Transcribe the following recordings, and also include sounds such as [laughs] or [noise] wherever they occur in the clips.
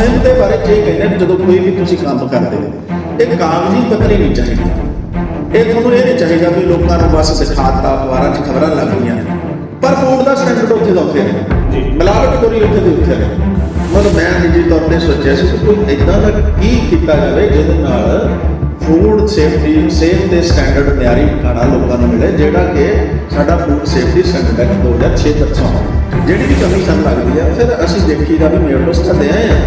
ਮੁਹਿੰਮ ਦੇ ਬਾਰੇ ਜੇ ਕਹਿੰਦੇ ਜਦੋਂ ਕੋਈ ਵੀ ਤੁਸੀਂ ਕੰਮ ਕਰਦੇ ਹੋ ਇਹ ਕਾਗਜ਼ੀ ਪੱਤਰੀ ਨਹੀਂ ਚਾਹੀਦੀ। ਇਹ ਤੁਹਾਨੂੰ ਇਹ ਨਹੀਂ ਚਾਹੀਦਾ ਵੀ ਲੋਕਾਂ ਨੂੰ ਬਸ ਸਿਖਾਤਾ ਅਖਬਾਰਾਂ 'ਚ ਖਬਰਾਂ ਲੱਗ ਗਈਆਂ ਪਰ ਫੂਡ ਦਾ ਸਟੈਂਡਰਡ ਉੱਥੇ ਦਾ ਉੱਥੇ ਰਹੇ। ਜੀ। ਮਿਲਾਵਟ ਕਰੀ ਉੱਥੇ ਦੇ ਉੱਥੇ ਰਹੇ। ਮਤਲਬ ਮੈਂ ਨਿੱਜੀ ਤੌਰ ਤੇ ਸੋਚਿਆ ਸੀ ਕੋਈ ਇਦਾਂ ਦਾ ਕੀ ਕੀਤਾ ਜਾਵੇ ਜਿਹਦੇ ਨਾਲ ਫੂਡ ਸੇਫਟੀ ਸੇਫ ਤੇ ਸਟੈਂਡਰਡ ਮਿਆਰੀ ਖਾਣਾ ਲੋਕਾਂ ਨੂੰ ਮਿਲੇ ਜਿਹੜਾ ਕਿ ਸਾਡਾ ਫੂਡ ਸੇਫਟੀ ਸਟੈਂਡਰਡ ਐਕਟ 2006 ਤੱਕ ਹੋਵੇ ਜਿਹੜੀ ਵੀ ਕਮੀ ਸਾਨੂੰ ਲੱਗਦੀ ਹੈ ਫਿਰ ਅਸੀਂ ਦੇਖੀਦਾ ਵੀ ਮੇਰਡੋਸ ਤਾਂ ਦੇ ਆਏ ਆ।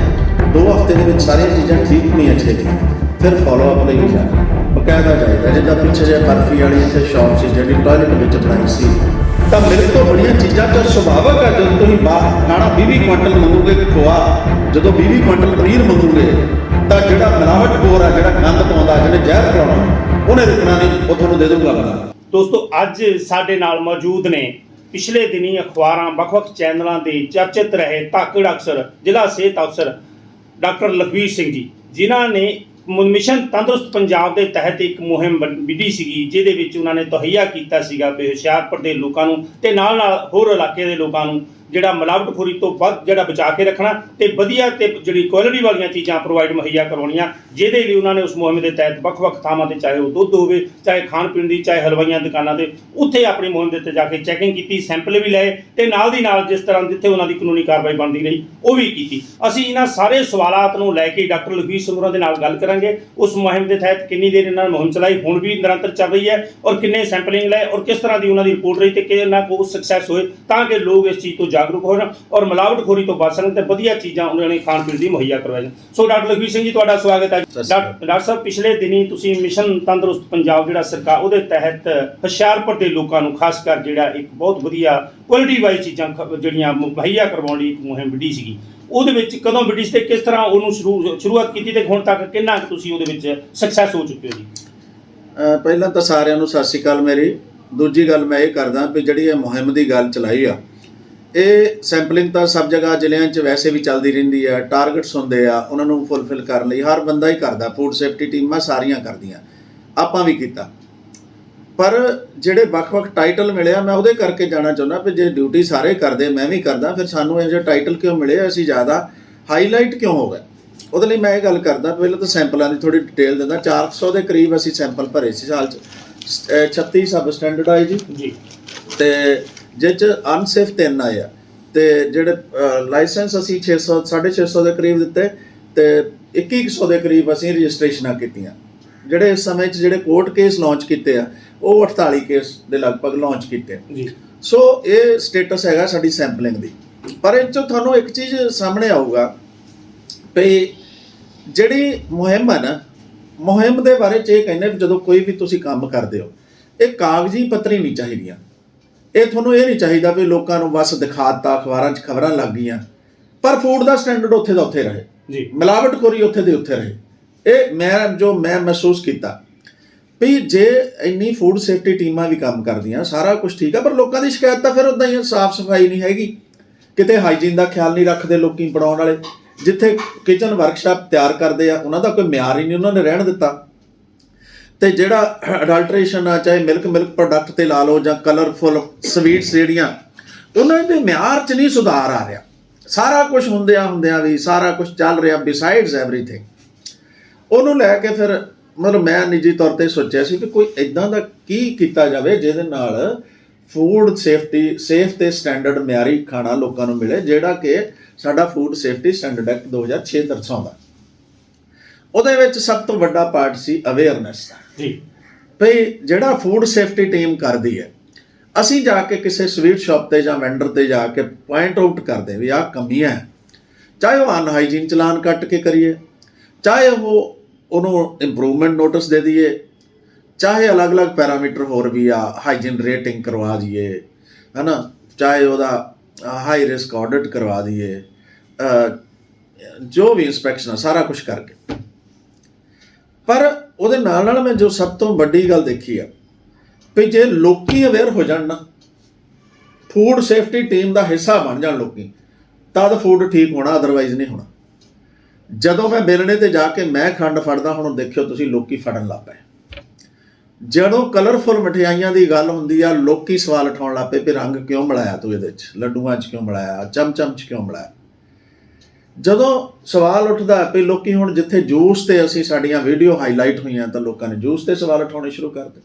ਦੋ ਹਫ਼ਤੇ ਦੇ ਵਿੱਚ ਸਾਰੀਆਂ ਚੀਜ਼ਾਂ ਠੀਕ ਹੋਣੀਆਂ ਚਾਹੀਦੀਆਂ ਫਿਰ ਫਾਲੋ ਅਪ ਲਈ ਜਾਣਾ ਬਕਾਇਦਾ ਚਾਹੀਦਾ। ਜਿੱਦਾਂ ਪਿੱਛੇ ਜੇ ਬਰਫੀ ਵਾਲੀ ਇੱਥੇ ਸ਼ਾਪ ਸੀ, ਜਿਹੜੀ ਟਾਇਲਟ ਵਿੱਚ ਬਣਾਈ ਸੀ। ਤਾਂ ਮੇਰੇ ਤੋਂ ਬੜੀਆਂ ਚੀਜ਼ਾਂ ਤਾਂ ਸੁਭਾਵਕ ਹੈ ਜਦੋਂ ਤੁਸੀਂ ਬਾਹਰ ਖਾਣਾ 20 ਕੁਇੰਟਲ ਮੰਗੋਗੇ ਖੋਆ। ਜਦੋਂ 20 ਕੁਇੰਟਲ ਪਨੀਰ ਮੰਗੋਗੇ, ਤਾਂ ਜਿਹੜਾ ਮਿਲਾਵਟ ਖੋਰ ਆ, ਜਿਹੜਾ ਗੰਦ ਪਾਉਂਦਾ, ਜਿਹਨੇ ਜ਼ਹਿਰ ਕਰਾਉਣਾ ਉਹਨੇ ਰੁਕਣਾ ਨਹੀਂ, ਉਹ ਤੁਹਾਨੂੰ ਦੇ ਦਊਗਾ ਬਣਾ ਦੋਸਤੋ, ਅੱਜ ਸਾਡੇ ਨਾਲ ਮੌਜੂਦ ਨੇ ਪਿਛਲੇ ਦਿਨੀ ਅਖਬਾਰਾਂ ਵੱਖ-ਵੱਖ ਚੈਨਲਾਂ ਦੇ ਚਰਚਿਤ ਰਹੇ ਧਾਕੜ ਅਫਸਰ ਜ਼ਿਲ੍ਹਾ ਸਿਹਤ ਅਫਸਰ ਡਾਕਟਰ ਲਖਵੀਰ ਸਿੰਘ ਜੀ, ਜਿਨ੍ਹਾਂ ਨੇ ਮਿਸ਼ਨ ਤੰਦਰੁਸਤ ਪੰਜਾਬ ਦੇ ਤਹਿਤ ਇੱਕ ਮੁਹਿੰਮ ਵ- ਵਿੱਢੀ ਸੀਗੀ, ਜਿਹਦੇ ਵਿੱਚ ਉਹਨਾਂ ਨੇ ਤਹਈਆ ਕੀਤਾ ਸੀਗਾ ਵੀ ਹੁਸ਼ਿਆਰਪੁਰ ਦੇ ਲੋਕਾਂ ਨੂੰ ਤੇ ਨਾਲ ਨਾਲ ਹੋਰ ਇਲਾਕੇ ਦੇ ਲੋਕਾਂ ਨੂੰ ਜਿਹੜਾ ਮਿਲਾਵਟਖੋਰੀ ਤੋਂ ਵੱਧ ਜਿਹੜਾ ਬਚਾ ਕੇ ਰੱਖਣਾ ਤੇ ਵਧੀਆ ਤੇ ਜਿਹੜੀ ਕੁਆਲਿਟੀ ਵਾਲੀਆਂ ਚੀਜ਼ਾਂ ਪ੍ਰੋਵਾਈਡ ਮੁਹੱਈਆ ਕਰਵਾਉਣੀਆਂ, ਜਿਹਦੇ ਲਈ ਉਹਨਾਂ ਨੇ ਉਸ ਮੁਹਿੰਮ ਦੇ ਤਹਿਤ ਵੱਖ-ਵੱਖ ਥਾਵਾਂ ਤੇ ਚਾਹੇ ਉਹ ਦੁੱਧ ਹੋਵੇ, ਚਾਹੇ ਖਾਣ ਪੀਣ ਦੀ, ਚਾਹੇ ਹਲਵਾਈਆਂ ਦੁਕਾਨਾਂ ਦੇ, ਉੱਥੇ ਆਪਣੀ ਮੁਹਿੰਮ ਦੇ ਉੱਤੇ ਜਾ ਕੇ ਚੈਕਿੰਗ ਕੀਤੀ ਸੈਂਪਲ ਵੀ ਲਏ ਤੇ ਨਾਲ ਦੀ ਨਾਲ ਜਿਸ ਤਰ੍ਹਾਂ ਜਿੱਥੇ ਉਹਨਾਂ ਦੀ ਕਾਨੂੰਨੀ ਕਾਰਵਾਈ ਬਣਦੀ ਰਹੀ, ਉਹ ਵੀ ਕੀਤੀ। ਅਸੀਂ ਇਹਨਾਂ ਸਾਰੇ ਸਵਾਲਾਤ ਨੂੰ ਲੈ ਕੇ ਡਾਕਟਰ ਲਖਵੀਰ ਸਿੰਘ ਹੋਰਾਂ ਦੇ ਨਾਲ ਗੱਲ ਕਰਾਂਗੇ। ਉਸ ਮੁਹਿੰਮ ਦੇ ਤਹਿਤ ਕਿੰਨੀ ਦੇਰ ਇਹਨਾਂ ਨੇ ਮੁਹਿੰਮ ਚਲਾਈ, ਹੁਣ ਵੀ ਨਿਰੰਤਰ ਚੱਲ ਰਹੀ ਹੈ ਔਰ ਕਿੰਨੇ ਸੈਂਪਲਿੰਗ ਲਏ ਔਰ ਕਿਸ ਤਰ੍ਹਾਂ ਦੀ ਉਹਨਾਂ ਦੀ ਰਿਪੋਰਟ ਰਹੀ ਤੇ ਕਿੰਨਾ ਕੋ ਸਕਸੈਸ ਹੋਏ, ਤਾਂ ਕਿ ਲੋਕ ਇਸ ਚੀਜ਼ ਤੋਂ ਜਾਗਰੂਕ ਹੋਣ ਔਰ ਮਿਲਾਵਟਖੋਰੀ ਤੋਂ ਬਚ ਸਕਣ ਤੇ ਵਧੀਆ ਚੀਜ਼ਾਂ ਉਹਨਾਂ ਨੇ ਖਾਣ ਪੀਣ ਦੀ ਮੁਹੱਈਆ ਕਰਵਾਈਆਂ ਸੋ ਡਾਕਟਰ ਲਖਵੀਰ ਸਿੰਘ ਜੀ ਤੁਹਾਡਾ ਸਵਾਗਤ ਹੈ। ਡਾਕਟਰ ਸਾਹਿਬ ਪਿਛਲੇ ਦਿਨੀ ਤੁਸੀਂ ਮਿਸ਼ਨ ਤੰਦਰੁਸਤ ਪੰਜਾਬ ਜਿਹੜਾ ਸਰਕਾਰ ਉਹਦੇ ਤਹਿਤ ਹੁਸ਼ਿਆਰਪੁਰ ਦੇ ਲੋਕਾਂ ਨੂੰ ਖਾਸ ਕਰ ਜਿਹੜਾ ਇੱਕ ਬਹੁਤ ਵਧੀਆ ਕੁਆਲਿਟੀ ਵਾਈਜ਼ ਚੀਜ਼ਾਂ ਜਿਹੜੀਆਂ ਮੁਹੱਈਆ ਕਰਵਾਉਣ ਲਈ ਇੱਕ ਮੁਹਿੰਮ ਵਿੱਢੀ ਸੀਗੀ ਉਹਦੇ ਵਿੱਚ ਕਦੋਂ ਵਿੱਢੀ ਸੀ ਤੇ ਕਿਸ ਤਰ੍ਹਾਂ ਉਹਨੂੰ ਸ਼ੁਰੂ ਸ਼ੁਰੂਆਤ ਕੀਤੀ ਤੇ ਹੁਣ ਤੱਕ ਕਿੰਨਾ ਤੁਸੀਂ ਉਹਦੇ ਵਿੱਚ ਸਕਸੈਸ ਹੋ ਚੁੱਕੇ ਹੋ ਜੀ? ਪਹਿਲਾਂ ਤਾਂ ਸਾਰਿਆਂ ਨੂੰ ਸਤਿ ਸ਼੍ਰੀ ਅਕਾਲ ਮੇਰੀ। ਦੂਜੀ ਗੱਲ ਮੈਂ ਇਹ ਕਰਦਾ ਵੀ ਜਿਹੜੀ ਇਹ ਮੁਹਿੰਮ ਦੀ ਗੱਲ ਚਲਾਈ ਆ ਇਹ ਸੈਂਪਲਿੰਗ ਤਾਂ ਸਭ ਜਗ੍ਹਾ ਜ਼ਿਲ੍ਹਿਆਂ 'ਚ ਵੈਸੇ ਵੀ ਚੱਲਦੀ ਰਹਿੰਦੀ ਆ ਟਾਰਗੇਟਸ ਹੁੰਦੇ ਆ ਉਹਨਾਂ ਨੂੰ ਫੁੱਲਫਿਲ ਕਰਨ ਲਈ ਹਰ ਬੰਦਾ ਹੀ ਕਰਦਾ ਫੂਡ ਸੇਫਟੀ ਟੀਮਾਂ ਸਾਰੀਆਂ ਕਰਦੀਆਂ ਆਪਾਂ ਵੀ ਕੀਤਾ। ਪਰ ਜਿਹੜੇ ਵੱਖ-ਵੱਖ ਟਾਈਟਲ ਮਿਲਿਆ ਮੈਂ ਉਹਦੇ ਕਰਕੇ ਜਾਣਾ ਚਾਹੁੰਦਾ ਵੀ ਜੇ ਡਿਊਟੀ ਸਾਰੇ ਕਰਦੇ ਮੈਂ ਵੀ ਕਰਦਾ ਫਿਰ ਸਾਨੂੰ ਇਹ ਜਿਹੇ ਟਾਈਟਲ ਕਿਉਂ ਮਿਲੇ ਅਸੀਂ ਜ਼ਿਆਦਾ ਹਾਈਲਾਈਟ ਕਿਉਂ ਹੋ ਗਏ? ਉਹਦੇ ਲਈ ਮੈਂ ਇਹ ਗੱਲ ਕਰਦਾ ਪਹਿਲਾਂ ਤਾਂ ਸੈਂਪਲਾਂ ਦੀ ਥੋੜੀ ਡਿਟੇਲ ਦਿੰਦਾ 400 ਦੇ ਕਰੀਬ ਅਸੀਂ ਸੈਂਪਲ ਭਰੇ ਸੀ ਸਾਲ ਚ ਸ- ਅਹ 36 ਸਬ ਸਟੈਂਡਰਡ ਆਏ ਜੀ ਜੀ। ਤੇ ਜਿਹ ਚ ਅਨਸੇਫ ਤਿੰਨ ਆਏ ਆ। ਤੇ ਜਿਹੜੇ ਲਾਇਸੈਂਸ ਅਸੀਂ 600 650 ਦੇ ਕਰੀਬ ਦਿੱਤੇ ਤੇ 2100 ਦੇ ਕਰੀਬ ਅਸੀਂ ਰਜਿਸਟ੍ਰੇਸ਼ਨਾਂ ਕੀਤੀਆਂ। ਜਿਹੜੇ ਇਸ ਸਮੇਂ 'ਚ ਜਿਹੜੇ ਕੋਰਟ ਕੇਸ ਲਾਂਚ ਕੀਤੇ ਆ ਉਹ 48 ਕੇਸ ਦੇ ਲਗਭਗ ਲਾਂਚ ਕੀਤੇ। ਜੀ। ਸੋ ਇਹ ਸਟੇਟਸ ਹੈਗਾ ਸਾਡੀ ਸੈਂਪਲਿੰਗ ਦੀ। ਪਰ ਇਹ 'ਚੋਂ ਤੁਹਾਨੂੰ ਇੱਕ ਚੀਜ਼ ਸਾਹਮਣੇ ਆਊਗਾ ਵੀ ਜਿਹੜੀ ਮੁਹਿੰਮ ਹੈ ਨਾ ਮੁਹਿੰਮ ਦੇ ਬਾਰੇ ਚ ਇਹ ਕਹਿੰਦੇ ਜਦੋਂ ਕੋਈ ਵੀ ਤੁਸੀਂ ਕੰਮ ਕਰਦੇ ਹੋ ਇਹ ਕਾਗਜ਼ੀ ਪੱਤਰੀ ਨਹੀਂ ਚਾਹੀਦੀਆਂ। ਇਹ ਤੁਹਾਨੂੰ ਇਹ ਨਹੀਂ ਚਾਹੀਦਾ ਵੀ ਲੋਕਾਂ ਨੂੰ ਬਸ ਦਿਖਾਤਾ ਅਖਬਾਰਾਂ 'ਚ ਖਬਰਾਂ ਲੱਗ ਗਈਆਂ। ਪਰ ਫੂਡ ਦਾ ਸਟੈਂਡਰਡ ਉੱਥੇ ਦਾ ਉੱਥੇ ਰਹੇ। ਜੀ। ਮਿਲਾਵਟਖੋਰੀ ਉੱਥੇ ਦੇ ਉੱਥੇ ਰਹੇ। ਇਹ ਮੈਂ ਜੋ ਮੈਂ ਮਹਿਸੂਸ ਕੀਤਾ ਵੀ ਜੇ ਇੰਨੀ ਫੂਡ ਸੇਫਟੀ ਟੀਮਾਂ ਵੀ ਕੰਮ ਕਰਦੀਆਂ ਸਾਰਾ ਕੁਝ ਠੀਕ ਆ ਪਰ ਲੋਕਾਂ ਦੀ ਸ਼ਿਕਾਇਤ ਤਾਂ ਫਿਰ ਉਦਾਂ ਹੀ ਸਾਫ਼ ਸਫ਼ਾਈ ਨਹੀਂ ਹੈਗੀ। ਕਿਤੇ ਹਾਈਜੀਨ ਦਾ ਖਿਆਲ ਨਹੀਂ ਰੱਖਦੇ ਲੋਕੀ ਬਣਾਉਣ ਵਾਲੇ। ਜਿੱਥੇ ਕਿਚਨ ਵਰਕਸ਼ਾਪ ਤਿਆਰ ਕਰਦੇ ਆ ਉਹਨਾਂ ਦਾ ਕੋਈ ਮਿਆਰ ਹੀ ਨਹੀਂ ਉਹਨਾਂ ਨੇ ਰਹਿਣ ਦਿੱਤਾ। ਤੇ ਜਿਹੜਾ ਅਡਲਟਰੇਸ਼ਨ ਆ, ਚਾਹੇ ਮਿਲਕ ਮਿਲਕ ਪ੍ਰੋਡਕਟ ਤੇ ਲਾ ਲਓ ਜਾਂ ਕਲਰਫੁਲ ਸਵੀਟਸ ਜਿਹੜੀਆਂ, ਉਹਨਾਂ ਦੇ ਮਿਆਰ 'ਚ ਨਹੀਂ ਸੁਧਾਰ ਆ ਰਿਹਾ। ਸਾਰਾ ਕੁਝ ਹੁੰਦਿਆਂ ਹੁੰਦਿਆਂ ਵੀ, ਸਾਰਾ ਕੁਝ ਚੱਲ ਰਿਹਾ ਬਿਸਾਈਡਸ ਐਵਰੀਥਿੰਗ ਉਹਨੂੰ ਲੈ ਕੇ ਫਿਰ ਮਤਲਬ ਮੈਂ ਨਿੱਜੀ ਤੌਰ ਤੇ ਸੋਚਿਆ ਸੀ ਕਿ ਕੋਈ ਇਦਾਂ ਦਾ ਕੀ ਕੀਤਾ ਜਾਵੇ ਜਿਹਦੇ ਨਾਲ ਫੂਡ ਸੇਫਟੀ ਸੇਫ ਤੇ ਸਟੈਂਡਰਡ ਮਿਆਰੀ ਖਾਣਾ ਲੋਕਾਂ ਨੂੰ ਮਿਲੇ, ਜਿਹੜਾ ਕਿ ਸਾਡਾ ਫੂਡ ਸੇਫਟੀ ਸਟੈਂਡਰਡ ਐਕਟ 2006 ਦਰਸਾਉਂਦਾ। ਉਹਦੇ ਵਿੱਚ ਸਭ ਤੋਂ ਵੱਡਾ ਪਾਰਟ ਸੀ ਅਵੇਅਰਨੈਸ ਦਾ। ਜੀ। ਭਈ ਜਿਹੜਾ ਫੂਡ ਸੇਫਟੀ ਟੀਮ ਕਰਦੀ ਹੈ, ਅਸੀਂ ਜਾ ਕੇ ਕਿਸੇ ਸਵੀਟ ਸ਼ਾਪ ਤੇ ਜਾਂ ਵੈਂਡਰ ਤੇ ਜਾ ਕੇ ਪੁਆਇੰਟ ਆਊਟ ਕਰਦੇ ਵੀ ਆਹ ਕਮੀਆਂ ਹੈ। ਚਾਹੇ ਉਹ ਅਨਹਾਈਜੀਨ ਚਲਾਨ ਕੱਟ ਕੇ ਕਰੀਏ, ਚਾਹੇ ਉਹ ਉਹਨੂੰ ਇੰਪਰੂਵਮੈਂਟ ਨੋਟਿਸ ਦੇ ਦਈਏ, ਚਾਹੇ ਅਲੱਗ-ਅਲੱਗ ਪੈਰਾਮੀਟਰ ਹੋਰ ਵੀ ਆ ਹਾਈਜੀਨ ਰੇਟਿੰਗ ਕਰਵਾ ਦਈਏ, ਹਨਾ? ਚਾਹੇ ਉਹਦਾ ਹਾਈ ਰਿਸਕ ਆਡਿਟ ਕਰਵਾ ਦਈਏ ਜੋ ਵੀ ਇਨਸਪੈਕਸ਼ਨ ਆ, ਸਾਰਾ ਕੁਝ ਕਰਕੇ। ਪਰ ਉਹਦੇ ਨਾਲ ਨਾਲ ਮੈਂ ਜੋ ਸਭ ਤੋਂ ਵੱਡੀ ਗੱਲ ਦੇਖੀ ਆ ਵੀ ਜੇ ਲੋਕੀ ਅਵੇਅਰ ਹੋ ਜਾਣ ਨਾ ਫੂਡ ਸੇਫਟੀ ਟੀਮ ਦਾ ਹਿੱਸਾ ਬਣ ਜਾਣ ਲੋਕੀ ਤਦ ਫੂਡ ਠੀਕ ਹੋਣਾ ਅਦਰਵਾਈਜ਼ ਨਹੀਂ ਹੋਣਾ। ਜਦੋਂ ਮੈਂ ਬੇਲਣੇ ਤੇ ਜਾ ਕੇ ਮੈਂ ਖੰਡ ਫੜਦਾ, ਹੁਣ ਦੇਖਿਓ ਤੁਸੀਂ ਲੋਕੀ ਫੜਨ ਲੱਗ ਪਏ। ਜਦੋਂ ਕਲਰਫੁਲ ਮਠਿਆਈਆਂ ਦੀ ਗੱਲ ਹੁੰਦੀ ਆ, ਲੋਕੀ ਸਵਾਲ ਉਠਾਉਣ ਲੱਗ ਪਏ ਵੀ ਰੰਗ ਕਿਉਂ ਮਿਲਾਇਆ ਤੂੰ ਇਹਦੇ ਵਿੱਚ ਲੱਡੂਆਂ 'ਚ ਕਿਉਂ ਮਿਲਾਇਆ? ਚਮਚਮ 'ਚ ਕਿਉਂ ਮਿਲਾਇਆ? ਜਦੋਂ ਸਵਾਲ ਉੱਠਦਾ ਵੀ ਲੋਕੀ ਹੁਣ ਜਿੱਥੇ ਜੂਸ ਤੇ ਅਸੀਂ ਸਾਡੀਆਂ ਵੀਡੀਓ ਹਾਈਲਾਈਟ ਹੋਈਆਂ ਤਾਂ ਲੋਕਾਂ ਨੇ ਜੂਸ ਤੇ ਸਵਾਲ ਉਠਾਉਣੇ ਸ਼ੁਰੂ ਕਰ ਦਿੱਤੇ।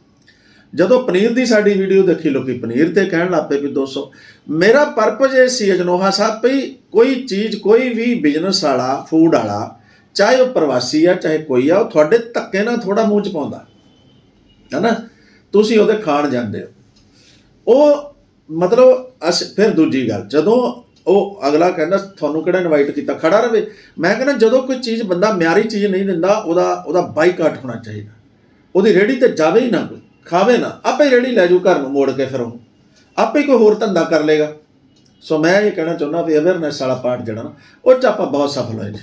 ਜਦੋਂ ਪਨੀਰ ਦੀ ਸਾਡੀ ਵੀਡੀਓ ਦੇਖੀ, ਲੋਕੀ ਪਨੀਰ ਤੇ ਕਹਿਣ ਲੱਗ ਪਏ ਵੀ 200 ਮੇਰਾ ਪਰਪਸ ਇਹ ਸੀ ਅਜਨੋਹਾ ਸਾਹਿਬ ਵੀ ਕੋਈ ਚੀਜ਼, ਕੋਈ ਵੀ ਬਿਜ਼ਨਸ ਵਾਲਾ ਫੂਡ ਵਾਲਾ, ਚਾਹੇ ਉਹ ਪ੍ਰਵਾਸੀ ਆ, ਚਾਹੇ ਕੋਈ ਆ, ਉਹ ਤੁਹਾਡੇ ਧੱਕੇ ਨਾਲ ਥੋੜਾ ਮੂੰਹ ਚ ਪਾਉਂਦਾ। ਹੈਨਾ? ਤੁਸੀਂ ਉਹਦੇ ਖਾਣ ਜਾਂਦੇ ਹੋ। ਉਹ ਮਤਲਬ ਅਸ, ਫਿਰ ਦੂਜੀ ਗੱਲ, ਜਦੋਂ ਉਹ ਅਗਲਾ ਕਹਿੰਦਾ ਤੁਹਾਨੂੰ ਕਿਹੜਾ ਇਨਵਾਈਟ ਕੀਤਾ? ਖੜਾ ਰਵੇ। ਮੈਂ ਕਹਿੰਦਾ ਜਦੋਂ ਕੋਈ ਚੀਜ਼ ਬੰਦਾ ਮਿਆਰੀ ਚੀਜ਼ ਨਹੀਂ ਦਿੰਦਾ ਉਹਦਾ ਉਹਦਾ ਬਾਈਕਾਟ ਹੋਣਾ ਚਾਹੀਦਾ। ਉਹਦੀ ਰੇੜੀ ਤੇ ਜਾਵੇ ਹੀ ਨਾ ਕੋਈ ਖਾਵੇ ਨਾ। ਆਪੇ ਰੇੜੀ ਲੈ ਜੂ ਘਰ ਨੂੰ ਮੋੜ ਕੇ ਫਿਰ ਉਹ ਆਪੇ ਕੋਈ ਹੋਰ ਧੰਦਾ ਕਰ ਲੇਗਾ। ਸੋ ਮੈਂ ਇਹ ਕਹਿਣਾ ਚਾਹੁੰਦਾ ਵੀ ਅਵੇਅਰਨੈਸ ਵਾਲਾ ਪਾਰਟ ਜਿਹੜਾ ਨਾ ਉਹ ਚ ਆਪਾਂ ਬਹੁਤ ਸਫਲ ਹੋਏ ਜੀ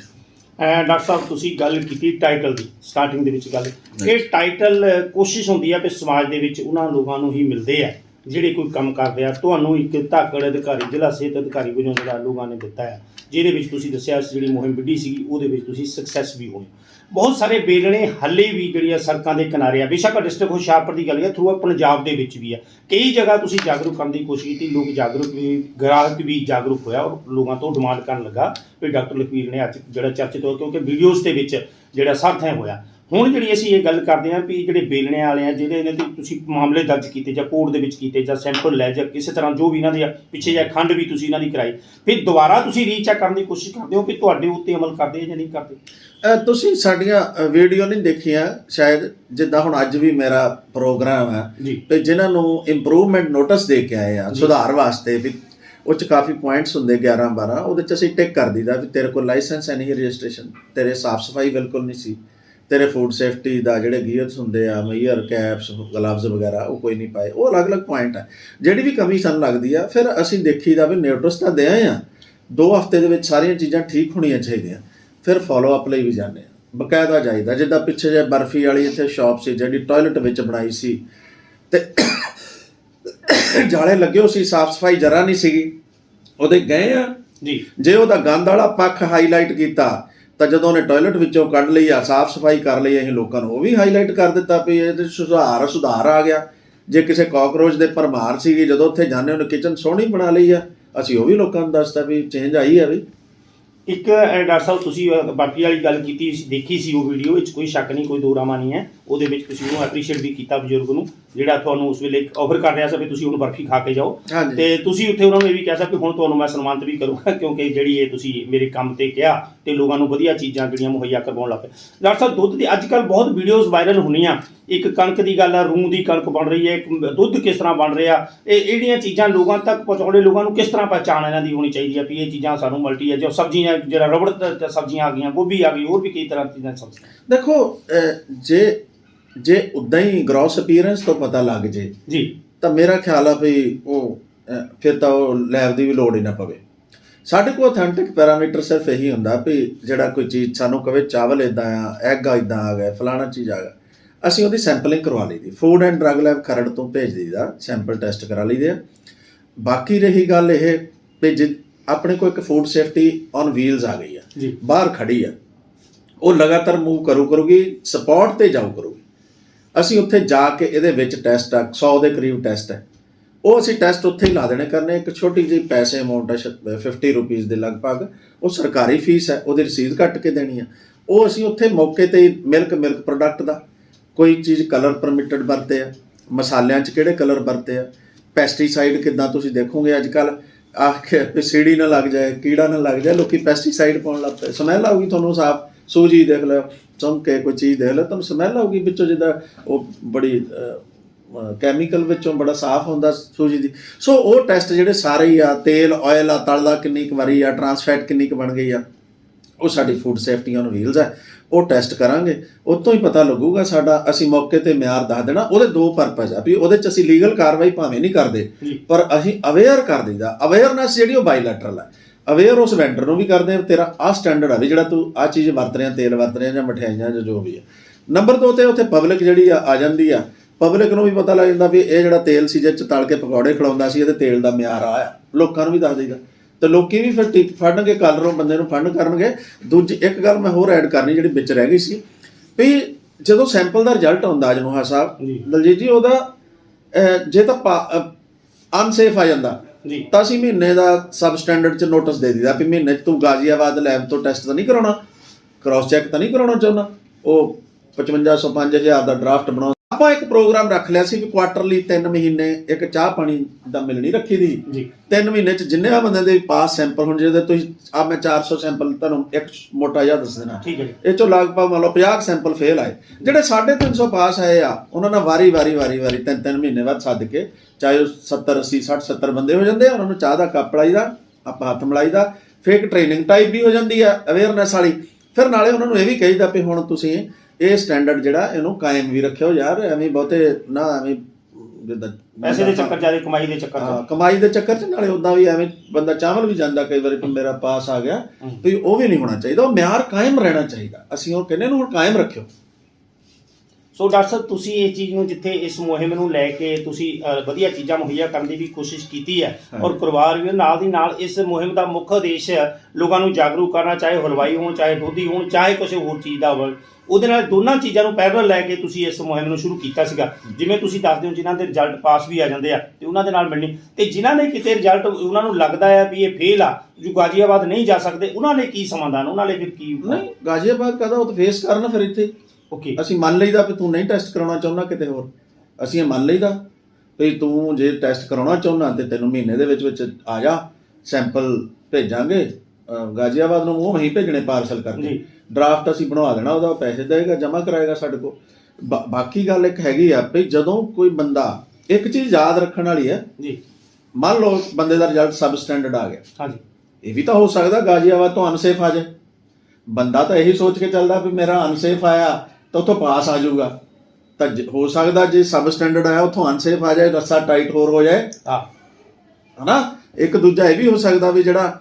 ਡਾਕਟਰ ਸਾਹਿਬ ਤੁਸੀਂ ਗੱਲ ਕੀਤੀ ਟਾਈਟਲ ਦੀ ਸਟਾਰਟਿੰਗ ਦੇ ਵਿੱਚ ਗੱਲ। ਇਹ ਟਾਈਟਲ ਕੋਸ਼ਿਸ਼ ਹੁੰਦੀ ਹੈ ਕਿ ਸਮਾਜ ਦੇ ਵਿੱਚ ਉਹਨਾਂ ਲੋਕਾਂ ਨੂੰ ਹੀ ਮਿਲਦੇ ਆ। ਜਿਹੜੇ ਕੋਈ ਕੰਮ ਕਰਦੇ ਆ ਤੁਹਾਨੂੰ ਇੱਕ ਧਾਕੜ ਅਧਿਕਾਰੀ, ਜ਼ਿਲ੍ਹਾ ਸਿਹਤ ਅਧਿਕਾਰੀ ਵਜੋਂ ਜਿਹੜਾ ਲੋਕਾਂ ਨੇ ਦਿੱਤਾ ਹੈ, ਜਿਹਦੇ ਵਿੱਚ ਤੁਸੀਂ ਦੱਸਿਆ ਸੀ ਜਿਹੜੀ ਮੁਹਿੰਮ ਵਿੱਢੀ ਸੀਗੀ, ਉਹਦੇ ਵਿੱਚ ਤੁਸੀਂ ਸਕਸੈਸ ਵੀ ਹੋਏ ਬਹੁਤ ਸਾਰੇ ਬੇਲਣੇ ਹੱਲੇ ਵੀ ਜਿਹੜੀਆਂ ਸੜਕਾਂ ਦੇ ਕਿਨਾਰੇ ਆ, ਬੇਸ਼ੱਕ ਡਿਸਟ੍ਰਿਕਟ ਹੁਸ਼ਿਆਰਪੁਰ ਦੀ ਗੱਲ ਹੈ ਥਰੂ ਪੰਜਾਬ ਦੇ ਵਿੱਚ ਵੀ ਆ। ਕਈ ਜਗ੍ਹਾ ਤੁਸੀਂ ਜਾਗਰੂਕ ਕਰਨ ਦੀ ਕੋਸ਼ਿਸ਼ ਕੀਤੀ, ਲੋਕ ਜਾਗਰੂਕ ਵੀ, ਗ੍ਰਾਹਕ ਵੀ ਜਾਗਰੂਕ ਹੋਇਆ ਔਰ ਲੋਕਾਂ ਤੋਂ ਡਿਮਾਂਡ ਕਰਨ ਲੱਗਾ। ਵੀ ਡਾਕਟਰ ਲਖਵੀਰ ਨੇ ਅੱਜ ਜਿਹੜਾ ਚਰਚਿਤ ਹੋਇਆ, ਕਿਉਂਕਿ ਵੀਡੀਓਜ਼ ਦੇ ਵਿੱਚ ਜਿਹੜਾ ਸਾਥ ਹੈ ਹੋਇਆ। ਹੁਣ ਜਿਹੜੀ ਅਸੀਂ ਇਹ ਗੱਲ ਕਰਦੇ ਹਾਂ ਵੀ ਜਿਹੜੇ ਬੇਲਣੇ ਵਾਲੇ ਆ ਜਿਹੜੇ ਇਹਨਾਂ ਦੇ ਤੁਸੀਂ ਮਾਮਲੇ ਦਰਜ ਕੀਤੇ ਜਾਂ ਕੋਰਟ ਦੇ ਵਿੱਚ ਕੀਤੇ ਜਾਂ ਸੈਂਪਲ ਲੈ ਜਾਂ ਕਿਸੇ ਤਰ੍ਹਾਂ ਜੋ ਵੀ ਇਹਨਾਂ ਦੀ ਆ, ਪਿੱਛੇ ਜਾਂ ਖੰਡ ਵੀ ਤੁਸੀਂ ਇਹਨਾਂ ਦੀ ਕਰਾਈ ਫਿਰ ਦੁਬਾਰਾ ਤੁਸੀਂ ਰੀਚੈਕ ਕਰਨ ਦੀ ਕੋਸ਼ਿਸ਼ ਕਰਦੇ ਹੋ ਕਿ ਤੁਹਾਡੇ ਉੱਤੇ ਅਮਲ ਕਰਦੇ ਆ ਜਾਂ ਨਹੀਂ ਕਰਦੇ? ਤੁਸੀਂ ਸਾਡੀਆਂ ਵੀਡੀਓ ਨਹੀਂ ਦੇਖੀਆਂ ਸ਼ਾਇਦ ਜਿੱਦਾਂ ਹੁਣ ਅੱਜ ਵੀ ਮੇਰਾ ਪ੍ਰੋਗਰਾਮ ਹੈ ਤੇ ਜਿਨ੍ਹਾਂ ਨੂੰ ਇੰਪਰੂਵਮੈਂਟ ਨੋਟਿਸ ਦੇ ਕੇ ਆਏ ਆ। ਸੁਧਾਰ ਵਾਸਤੇ ਵੀ ਉਹ ਚ ਕਾਫੀ ਪੁਆਇੰਟਸ ਹੁੰਦੇ 11 12 ਉਹਦੇ ਚ ਅਸੀਂ ਟਿਕ ਕਰ ਦਈਦਾ ਵੀ ਤੇਰੇ ਕੋਲ ਲਾਇਸੈਂਸ ਹੈ ਨਹੀਂ ਰਜਿਸਟ੍ਰੇਸ਼ਨ ਤੇਰੇ ਸਾਫ਼ ਸਫ਼ਾਈ ਬਿਲਕੁਲ ਨਹੀਂ ਸੀ। ਤੇਰੇ ਫੂਡ ਸੇਫਟੀ ਦਾ ਜਿਹੜੇ ਗੀਅਰਸ ਹੁੰਦੇ ਆ ਮਈਅਰ ਕੈਪਸ ਗਲਵਜ਼ ਵਗੈਰਾ ਉਹ ਕੋਈ ਨਹੀਂ ਪਾਏ। ਉਹ ਅਲੱਗ-ਅਲੱਗ ਪੁਆਇੰਟ ਹੈ ਜਿਹੜੀ ਵੀ ਕਮੀ ਸਾਨੂੰ ਲੱਗਦੀ ਆ ਫਿਰ ਅਸੀਂ ਦੇਖੀਦਾ ਵੀ ਨੋਟਿਸ ਤਾਂ ਦੇ ਆਏ ਆ। ਦੋ ਹਫ਼ਤੇ ਦੇ ਵਿੱਚ ਸਾਰੀਆਂ ਚੀਜ਼ਾਂ ਠੀਕ ਹੋਣੀਆਂ ਚਾਹੀਦੀਆਂ। ਫਿਰ ਫਾਲੋ ਅਪ ਲਈ ਵੀ ਜਾਂਦੇ ਆ। ਬਕਾਇਦਾ ਜਾਈਦਾ। ਜਿੱਦਾਂ ਪਿੱਛੇ ਜੇ ਬਰਫੀ ਵਾਲੀ ਇੱਥੇ ਸ਼ਾਪ ਸੀ ਜਿਹੜੀ ਟਾਇਲਟ ਵਿੱਚ ਬਣਾਈ ਸੀ। ਤੇ ਜਾਲੇ ਲੱਗੇ ਹੋ ਸੀ ਸਾਫ਼ ਸਫ਼ਾਈ ਜਰਾ ਨਹੀਂ ਸੀਗੀ। ਉਹਦੇ ਗਏ ਆ? ਜੀ। ਜੇ ਉਹਦਾ ਗੰਦ ਵਾਲਾ ਪੱਖ ਹਾਈਲਾਈਟ ਕੀਤਾ ਤਾਂ ਜਦੋਂ ਉਹਨੇ ਟਾਇਲਟ ਵਿੱਚੋਂ ਕੱਢ ਲਈ ਆ ਸਾਫ਼ ਸਫ਼ਾਈ ਕਰ ਲਈ, ਅਸੀਂ ਲੋਕਾਂ ਨੂੰ ਉਹ ਵੀ ਹਾਈਲਾਈਟ ਕਰ ਦਿੱਤਾ ਵੀ ਇਹਦੇ 'ਚ ਸੁਧਾਰ ਸੁਧਾਰ ਆ ਗਿਆ। ਜੇ ਕਿਸੇ ਕਾਕਰੋਚ ਦੇ ਭਰਮਾਰ ਸੀਗੀ, ਜਦੋਂ ਉੱਥੇ ਜਾਂਦੇ ਉਹਨੇ ਕਿਚਨ ਸੋਹਣੀ ਬਣਾ ਲਈ ਆ। ਅਸੀਂ ਉਹ ਵੀ ਲੋਕਾਂ ਨੂੰ ਦੱਸਤਾ ਵੀ ਚੇਂਜ ਆਈ ਆ ਵੀ। ਇੱਕ ਡਾਕਟਰ ਸਾਹਿਬ, ਤੁਸੀਂ ਬਾਕੀ ਵਾਲੀ ਗੱਲ ਕੀਤੀ ਦੇਖੀ ਸੀ ਉਹ ਵੀਡੀਓ ਵਿੱਚ ਕੋਈ ਸ਼ੱਕ ਨਹੀਂ, ਕੋਈ ਦੋਰਾਮਾ ਨਹੀਂ ਹੈ। ਉਹਦੇ ਵਿੱਚ ਤੁਸੀਂ ਉਹਨੂੰ ਐਪਰੀਸ਼ੀਏਟ ਵੀ ਕੀਤਾ ਬਜ਼ੁਰਗ ਨੂੰ ਜਿਹੜਾ ਤੁਹਾਨੂੰ ਉਸ ਵੇਲੇ ਆਫਰ ਕਰ ਰਿਹਾ ਸੀ ਵੀ ਤੁਸੀਂ ਹੁਣ ਬਰਫੀ ਖਾ ਕੇ ਜਾਓ। ਹਾਂਜੀ। ਤੇ ਤੁਸੀਂ ਉੱਥੇ ਉਹਨਾਂ ਨੂੰ ਇਹ ਵੀ ਕਹਿ ਸਕਦੇ ਵੀ ਹੁਣ ਤੁਹਾਨੂੰ ਮੈਂ ਸਨਮਾਨਿਤ ਵੀ ਕਰੂੰਗਾ [laughs] ਕਿਉਂਕਿ ਜਿਹੜੀ ਇਹ ਤੁਸੀਂ ਮੇਰੇ ਕੰਮ ਤੇ ਕਿਹਾ ਤੇ ਲੋਕਾਂ ਨੂੰ ਵਧੀਆ ਚੀਜ਼ਾਂ ਜਿਹੜੀਆਂ ਮੁਹੱਈਆ ਕਰਵਾਉਣ ਲੱਗ ਪਏ। ਡਾਕਟਰ ਸਾਹਿਬ ਦੁੱਧ ਦੀ ਅੱਜ ਕੱਲ ਬਹੁਤ ਵੀਡੀਓਜ਼ ਵਾਇਰਲ ਹੁੰਦੀਆਂ। ਇੱਕ ਕਣਕ ਦੀ ਗੱਲ ਆ ਰੂੰ ਦੀ ਕਣਕ ਬਣ ਰਹੀ ਹੈ ਇੱਕ ਦੁੱਧ ਕਿਸ ਤਰ੍ਹਾਂ ਬਣ ਰਿਹਾ ਇਹ ਇਹ ਜਿਹੜੀਆਂ ਚੀਜ਼ਾਂ ਲੋਕਾਂ ਤੱਕ ਪਹੁੰਚਾਉਣੇ ਲੋਕਾਂ ਨੂੰ ਕਿਸ ਤਰ੍ਹਾਂ ਪਹਿਚਾਣ ਇਹਨਾਂ ਦੀ ਹੋਣੀ ਚਾਹੀਦੀ ਹੈ ਵੀ ਇਹ ਚੀਜ਼ਾਂ ਸਾਨੂੰ ਮਲਟੀ ਹੈ ਜੋ ਸਬਜ਼ੀਆਂ ਜਿਹੜਾ ਰਬੜ ਤ- ਤ- ਸਬਜ਼ੀਆਂ ਆ ਗਈਆਂ ਗੋਭੀ ਆ ਗਈ ਹੋਰ ਵੀ ਕਈ ਤਰ੍ਹਾਂ ਦੀਆਂ ਸਬਜ਼ੀਆਂ। ਦੇਖੋ ਅਹ, ਜੇ ਜੇ ਉਦਾਂ ਹੀ ਗ੍ਰੋਸ ਅਪੀਅਰੈਂਸ ਤੋਂ ਪਤਾ ਲੱਗ ਜੇ ਜੀ। ਤਾਂ ਮੇਰਾ ਖਿਆਲ ਆ ਵੀ ਉਹ ਅਹ, ਫਿਰ ਤਾਂ ਉਹ ਲੈਬ ਦੀ ਵੀ ਲੋੜ ਹੀ ਨਾ ਪਵੇ। ਸਾਡੇ ਕੋਲ ਅਥੈਂਟਿਕ ਪੈਰਾਮੀਟਰ ਸਿਰਫ ਇਹੀ ਹੁੰਦਾ ਵੀ ਜਿਹੜਾ ਕੋਈ ਚੀਜ਼ ਸਾਨੂੰ ਕਵੇ ਚਾਵਲ ਇਦਾਂ ਆ ਐਗ ਇਦਾਂ ਆ ਗਿਆ ਫਲਾਣਾ ਚੀਜ਼ ਆ ਗਿਆ। ਅਸੀਂ ਉਹਦੀ ਸੈਂਪਲਿੰਗ ਕਰਵਾ ਲਈਦੀ food and drug lab Kharar ਤੋਂ ਭੇਜ ਦਈਦਾ ਸੈਂਪਲ ਟੈਸਟ ਕਰਾ ਲਈਦੇ ਆ। ਬਾਕੀ ਰਹੀ ਗੱਲ ਇਹ ਵੀ ਜੇ ਆਪਣੇ ਕੋਲ ਇੱਕ ਫੂਡ ਸੇਫਟੀ ਔਨ ਵੀਲਸ ਆ ਗਈ ਆ। ਜੀ। ਬਾਹਰ ਖੜੀ ਆ। ਉਹ ਲਗਾਤਾਰ ਮੂਵ ਕਰੂ ਕਰੂਗੀ ਸਪੋਰਟ ਤੇ ਜਾਊ ਕਰੂਗੀ ਅਸੀਂ ਉੱਥੇ ਜਾ ਕੇ ਇਹਦੇ ਵਿੱਚ ਟੈਸਟ ਆ 100 ਦੇ ਕਰੀਬ ਟੈਸਟ ਹੈ। ਉਹ ਅਸੀਂ ਟੈਸਟ ਉੱਥੇ ਹੀ ਲਾ ਦੇਣੇ ਕਰਨੇ, ਇੱਕ ਛੋਟੀ ਜਿਹੀ ਪੈਸੇ ਅਮਾਉਂਟ ਹੈ ਸ਼ਾਇਦ 50 ਰੁਪਏ ਦੇ ਲਗਭਗ। ਉਹ ਸਰਕਾਰੀ ਫੀਸ ਹੈ, ਉਹਦੀ ਰਸੀਦ ਕੱਟ ਕੇ ਦੇਣੀ ਆ। ਉਹ ਅਸੀਂ ਉੱਥੇ ਮੌਕੇ ਤੇ ਮਿਲਕ ਮਿਲਕ ਪ੍ਰੋਡਕਟ ਦਾ ਕੋਈ ਚੀਜ਼ ਕਲਰ ਪਰਮਿਟਡ ਵਰਤੇ ਆ। ਮਸਾਲਿਆਂ 'ਚ ਕਿਹੜੇ ਕਲਰ ਵਰਤੇ ਆ? ਪੈਸਟੀਸਾਈਡ ਕਿੱਦਾਂ ਤੁਸੀਂ ਦੇਖੋਗੇ ਅੱਜ ਕੱਲ ਆਖ, ਸੀੜੀ ਨਾ ਲੱਗ ਜਾਏ, ਕੀੜਾ ਨਾ ਲੱਗ ਜਾਏ, ਲੋਕੀ ਪੈਸਟੀਸਾਈਡ ਪਾਉਣ ਲੱਗ ਪਏ। ਸਮੈਲ ਆਊਗੀ ਤੁਹਾਨੂੰ ਸਾਫ਼। ਸੂਜੀ ਦੇਖ ਲਓ ਚਮਕ ਕੇ ਕੋਈ ਚੀਜ਼ ਦੇਖ ਲਓ ਤੁਹਾਨੂੰ ਸਮੈਲ ਆਊਗੀ ਵਿੱਚੋਂ ਜਿੱਦਾਂ ਉਹ ਬੜੀ ਕੈਮੀਕਲ ਵਿੱਚੋਂ ਬੜਾ ਸਾਫ਼ ਹੁੰਦਾ ਸੂਜੀ ਦੀ। ਸੋ ਉਹ ਟੈਸਟ ਜਿਹੜੇ ਸਾਰੇ ਆ ਤੇਲ ਆਇਲ ਆ ਤਲਦਾ ਕਿੰਨੀ ਕੁ ਵਾਰੀ ਆ ਟਰਾਂਸਫੈਟ ਕਿੰਨੀ ਕੁ ਬਣ ਗਈ ਆ ਉਹ ਸਾਡੀ ਫੂਡ ਸੇਫਟੀ ਔਨ ਵੀਲਸ ਹੈ ਉਹ ਟੈਸਟ ਕਰਾਂਗੇ ਉਤੋਂ ਹੀ ਪਤਾ ਲੱਗੂਗਾ ਸਾਡਾ ਅਸੀਂ ਮੌਕੇ ਤੇ ਮਿਆਰ ਦੱਸ ਦੇਣਾ ਉਹਦੇ ਦੋ ਪਰਪਸ ਆ ਵੀ ਉਹਦੇ ਚ ਅਸੀਂ ਲੀਗਲ ਕਾਰਵਾਈ ਭਾਵੇਂ ਨਹੀਂ ਕਰਦੇ ਪਰ ਅਸੀਂ ਅਵੇਅਰ ਕਰ ਦਈਦਾ। ਅਵੇਅਰਨੈਸ ਜਿਹੜੀ ਉਹ ਬਾਇਲੈਟਰਲ ਹੈ ਅਵੇਅਰ ਉਸ ਵੈਂਡਰ ਨੂੰ ਵੀ ਕਰਦੇ ਆ ਤੇਰਾ ਆ ਸਟੈਂਡਰਡ ਆ ਵੀ ਜਿਹੜਾ ਤੂੰ ਆ ਚੀਜ਼ ਵਰਤ ਰਿਹਾ ਤੇਲ ਵਰਤ ਰਿਹਾ ਜਾਂ ਮਠਿਆਈਆਂ ਜਾਂ ਜੋ ਵੀ ਹੈ ਨੰਬਰ 2 ਤੇ ਉੱਥੇ ਪਬਲਿਕ ਜਿਹੜੀ ਆ ਆ ਜਾਂਦੀ ਆ। ਪਬਲਿਕ ਨੂੰ ਵੀ ਪਤਾ ਲੱਗ ਜਾਂਦਾ ਵੀ ਇਹ ਜਿਹੜਾ ਤੇਲ ਸੀ ਜਿਹ ਚ ਤਲ ਕੇ ਪਕੌੜੇ ਖਿਲਾਉਂਦਾ ਸੀ ਇਹਦੇ ਤੇਲ ਦਾ ਮਿਆਰ ਆ ਆ। ਲੋਕਾਂ ਨੂੰ ਵੀ ਦੱਸ ਦਈਦਾ। ਤੇ ਲੋਕੀ ਵੀ ਫਿਰ ਟਿਕ ਫੜਨਗੇ ਕਲਰੋਂ ਬੰਦੇ ਨੂੰ ਫੰਡ ਕਰਨਗੇ। ਦੂਜੀ ਇੱਕ ਗੱਲ ਮੈਂ ਹੋਰ ਐਡ ਕਰਨੀ ਜਿਹੜੀ ਵਿੱਚ ਰਹਿ ਗਈ ਸੀ ਵੀ ਜਦੋਂ ਸੈਂਪਲ ਦਾ ਰਿਜ਼ਲਟ ਆਉਂਦਾ ਜਨੋਹਾ ਸਾਹਿਬ। ਦਲਜੀਤ ਜੀ ਉਹਦਾ ਜੇ ਤਾਂ ਅਨਸੇਫ ਆ ਜਾਂਦਾ। ਜੀ। ਤਾਂ ਅਸੀਂ ਮਹੀਨੇ ਦਾ ਸਬ ਸਟੈਂਡਰਡ ਚ ਨੋਟਿਸ ਦੇ ਦਿੱਤਾ ਵੀ ਮਹੀਨੇ ਚ ਤੂੰ ਗਾਜ਼ੀਆਬਾਦ ਲੈਬ ਤੋਂ ਟੈਸਟ ਤਾਂ ਨਹੀਂ ਕਰਾਉਣਾ ਕ੍ਰਾਸ ਚੈੱਕ ਤਾਂ ਨਹੀਂ ਕਰਾਉਣਾ ਚਾਹੁੰਦਾ। ਉਹ 5500 5000 ਦਾ ਡਰਾਫਟ ਬਣਾਉ ਆਪਾਂ ਇੱਕ ਪ੍ਰੋਗਰਾਮ ਰੱਖ ਲਿਆ ਸੀ ਵੀ ਕੁਆਟਰਲੀ 3 ਮਹੀਨੇ ਇੱਕ ਚਾਹ ਪਾਣੀ ਦਾ ਮਿਲਣੀ ਰੱਖੀ ਦੀ। ਜੀ। ਤਿੰਨ ਮਹੀਨੇ ਚ ਜਿੰਨੇ ਆ ਬੰਦੇ ਦੇ ਪਾਸ ਸੈਂਪਲ ਹੁਣ ਜਿਹਦੇ ਤੁਸੀਂ ਆ ਮੈਂ 400 ਸੈਂਪਲ ਤੁਹਾਨੂੰ ਇੱਕ ਮੋਟਾ ਜਿਹਾ ਦੱਸ ਦੇਣਾ। ਠੀਕ ਹੈ ਜੀ। ਇਹ ਚੋਂ ਲਗਭਗ ਮੰਨ ਲਓ 50 ਸੈਂਪਲ ਫੇਲ ਆਏ। ਜਿਹੜੇ 350 ਪਾਸ ਆਏ ਆ ਉਹਨਾਂ ਨਾਲ ਵਾਰੀ ਵਾਰੀ ਵਾਰੀ ਵਾਰੀ ਤਿੰਨ ਤਿੰਨ ਮਹੀਨੇ ਬਾਅਦ ਸੱਦ ਕੇ ਚਾਹੇ ਉਹ 70 80 60 70 ਬੰਦੇ ਹੋ ਜਾਂਦੇ ਆ ਉਹਨਾਂ ਨੂੰ ਚਾਹ ਦਾ ਕੱਪ ਲਾਈਦਾ ਆਪਾਂ ਹੱਥ ਮਲਾਈਦਾ ਫਿਰ ਇੱਕ ਟ੍ਰੇਨਿੰਗ ਟਾਈਪ ਵੀ ਹੋ ਜਾਂਦੀ ਆ ਅਵੇਅਰਨੈਸ ਵਾਲੀ। ਫਿਰ ਨਾਲੇ ਉਹਨਾਂ ਨੂੰ ਇਹ ਵੀ ਕਹੀਦਾ ਵੀ ਹੁਣ ਤੁਸੀਂ ਇਹ ਸਟੈਂਡਰਡ ਜਿਹੜਾ ਇਹਨੂੰ ਕਾਇਮ ਵੀ ਰੱਖਿਓ ਯਾਰ ਐਵੇਂ ਬਹੁਤੇ ਨਾ ਐਵੇਂ ਜਿੱਦਾਂ ਪੈਸੇ ਦੇ ਚੱਕਰ ਜ਼ਿਆਦਾ ਕਮਾਈ ਦੇ ਚੱਕਰ ਹਾਂ ਚ ਕਮਾਈ ਦੇ ਚੱਕਰ 'ਚ ਨਾਲੇ ਉਦਾਂ ਵੀ ਐਵੇਂ ਬੰਦਾ ਚਾਵਲ ਵੀ ਜਾਂਦਾ ਕਈ ਵਾਰੀ ਵੀ ਮੇਰਾ ਪਾਸ ਆ ਗਿਆ। ਵੀ ਉਹ ਵੀ ਨਹੀਂ ਹੋਣਾ ਚਾਹੀਦਾ ਉਹ ਮਿਆਰ ਕਾਇਮ ਰਹਿਣਾ ਚਾਹੀਦਾ। ਅਸੀਂ ਉਹ ਕਹਿੰਦੇ ਨੂੰ ਹੁਣ ਕਾਇਮ ਰੱਖਿਓ। ਸੋ ਡਾਕਟਰ ਸਾਹਿਬ ਤੁਸੀਂ ਇਸ ਚੀਜ਼ ਨੂੰ ਜਿੱਥੇ ਇਸ ਮੁਹਿੰਮ ਨੂੰ ਲੈ ਕੇ ਤੁਸੀਂ ਅ, ਵਧੀਆ ਚੀਜ਼ਾਂ ਮੁਹੱਈਆ ਕਰਨ ਦੀ ਵੀ ਕੋਸ਼ਿਸ਼ ਕੀਤੀ ਹੈ। ਔਰ ਪਰਿਵਾਰ ਵੀ ਨਾਲ ਦੀ ਨਾਲ ਇਸ ਮੁਹਿੰਮ ਦਾ ਮੁੱਖ ਉਦੇਸ਼ ਲੋਕਾਂ ਨੂੰ ਜਾਗਰੂਕ ਕਰਨਾ ਚਾਹੇ ਹਲਵਾਈ ਹੋਣ ਚਾਹੇ ਦੁੱਧੀ ਹੋਣ ਚਾਹੇ ਕਿਸੇ ਹੋਰ ਚੀਜ਼ ਦਾ ਹੋਵੇ। ਉਹਦੇ ਨਾਲ ਦੋਨਾਂ ਚੀਜ਼ਾਂ ਨੂੰ ਪੈਰਲਲ ਲੈ ਕੇ ਤੁਸੀਂ ਇਸ ਮੁਹਿੰਮ ਨੂੰ ਸ਼ੁਰੂ ਕੀਤਾ ਸੀਗਾ। ਜਿਵੇਂ ਤੁਸੀਂ ਦੱਸਦੇ ਹੋ ਜਿਨ੍ਹਾਂ ਦੇ ਰਿਜ਼ਲਟ ਪਾਸ ਵੀ ਆ ਜਾਂਦੇ ਆ ਤੇ ਉਹਨਾਂ ਦੇ ਨਾਲ ਮਿਲਣੀ। ਤੇ ਜਿਨ੍ਹਾਂ ਨੇ ਕਿਤੇ ਰਿਜ਼ਲਟ ਉਹਨਾਂ ਨੂੰ ਲੱਗਦਾ ਹੈ ਵੀ ਇਹ ਫੇਲ ਆ ਜੋ ਗਾਜ਼ੀਆਬਾਦ ਨਹੀਂ ਜਾ ਸਕਦੇ ਉਹਨਾਂ ਨੇ ਕੀ ਸਮਾਧਾਨ ਉਹਨਾਂ ਨੇ ਫਿਰ ਕੀ ਨਹੀਂ ਗਾਜ਼ੀਆਬਾਦ ਕਹਦਾ? ਉਹ ਤਾਂ ਫੇਸ ਕਰਨ ਫਿਰ ਇੱਥੇ। ਓਕੇ ਅਸੀਂ ਮੰਨ ਲਈਦਾ ਵੀ ਤੂੰ ਨਹੀਂ ਟੈਸਟ ਕਰਾਉਣਾ ਚਾਹੁੰਦਾ ਕਿਤੇ ਹੋਰ। ਅਸੀਂ ਇਹ ਮੰਨ ਲਈਦਾ ਵੀ ਤੂੰ ਜੇ ਟੈਸਟ ਕਰਾਉਣਾ ਚਾਹੁੰਦਾ ਤੇ ਤੈਨੂੰ ਮਹੀਨੇ ਦੇ ਵਿੱਚ ਵਿੱਚ ਆ ਜਾ ਸੈਂਪਲ ਭੇਜਾਂਗੇ ਗਾਜ਼ੀਆਬਾਦ ਨੂੰ ਉਹ ਵਹੀਂ ਭੇਜਣੇ ਪਾਰਸਲ ਕਰਕੇ। ਡਰਾਫਟ ਅਸੀਂ ਬਣਵਾ ਦੇਣਾ ਉਹਦਾ ਉਹ ਪੈਸੇ ਦੇਗਾ ਜਮ੍ਹਾਂ ਕਰਾਏਗਾ ਸਾਡੇ ਕੋਲ। ਬਾਕੀ ਗੱਲ ਇੱਕ ਹੈਗੀ ਆ ਵੀ ਜਦੋਂ ਕੋਈ ਬੰਦਾ ਇੱਕ ਚੀਜ਼ ਯਾਦ ਰੱਖਣ ਵਾਲੀ ਹੈ। ਜੀ। ਮੰਨ ਲਓ ਬੰਦੇ ਦਾ ਰਿਜ਼ਲਟ ਸਬ ਸਟੈਂਡਰਡ ਆ ਗਿਆ। ਹਾਂਜੀ। ਇਹ ਵੀ ਤਾਂ ਹੋ ਸਕਦਾ ਗਾਜ਼ੀਆਬਾਦ ਤੋਂ ਅਨਸੇਫ ਆ ਜਾਏ। ਬੰਦਾ ਤਾਂ ਇਹੀ ਸੋਚ ਕੇ ਚੱਲਦਾ ਵੀ ਮੇਰਾ ਅਨਸੇਫ ਆਇਆ ਤਾਂ ਉੱਥੋਂ ਪਾਸ ਆ ਜਾਊਗਾ। ਤਾਂ ਹੋ ਸਕਦਾ ਜੇ ਸਬ ਸਟੈਂਡਰਡ ਆਇਆ ਉੱਥੋਂ ਅਨਸੇਫ ਆ ਜਾਏ ਰੱਸਾ ਟਾਈਟ ਹੋਰ ਹੋ ਜਾਏ। ਆ ਹਨਾ? ਇੱਕ ਦੂਜਾ ਇਹ ਵੀ ਹੋ ਸਕਦਾ ਵੀ ਜਿਹੜਾ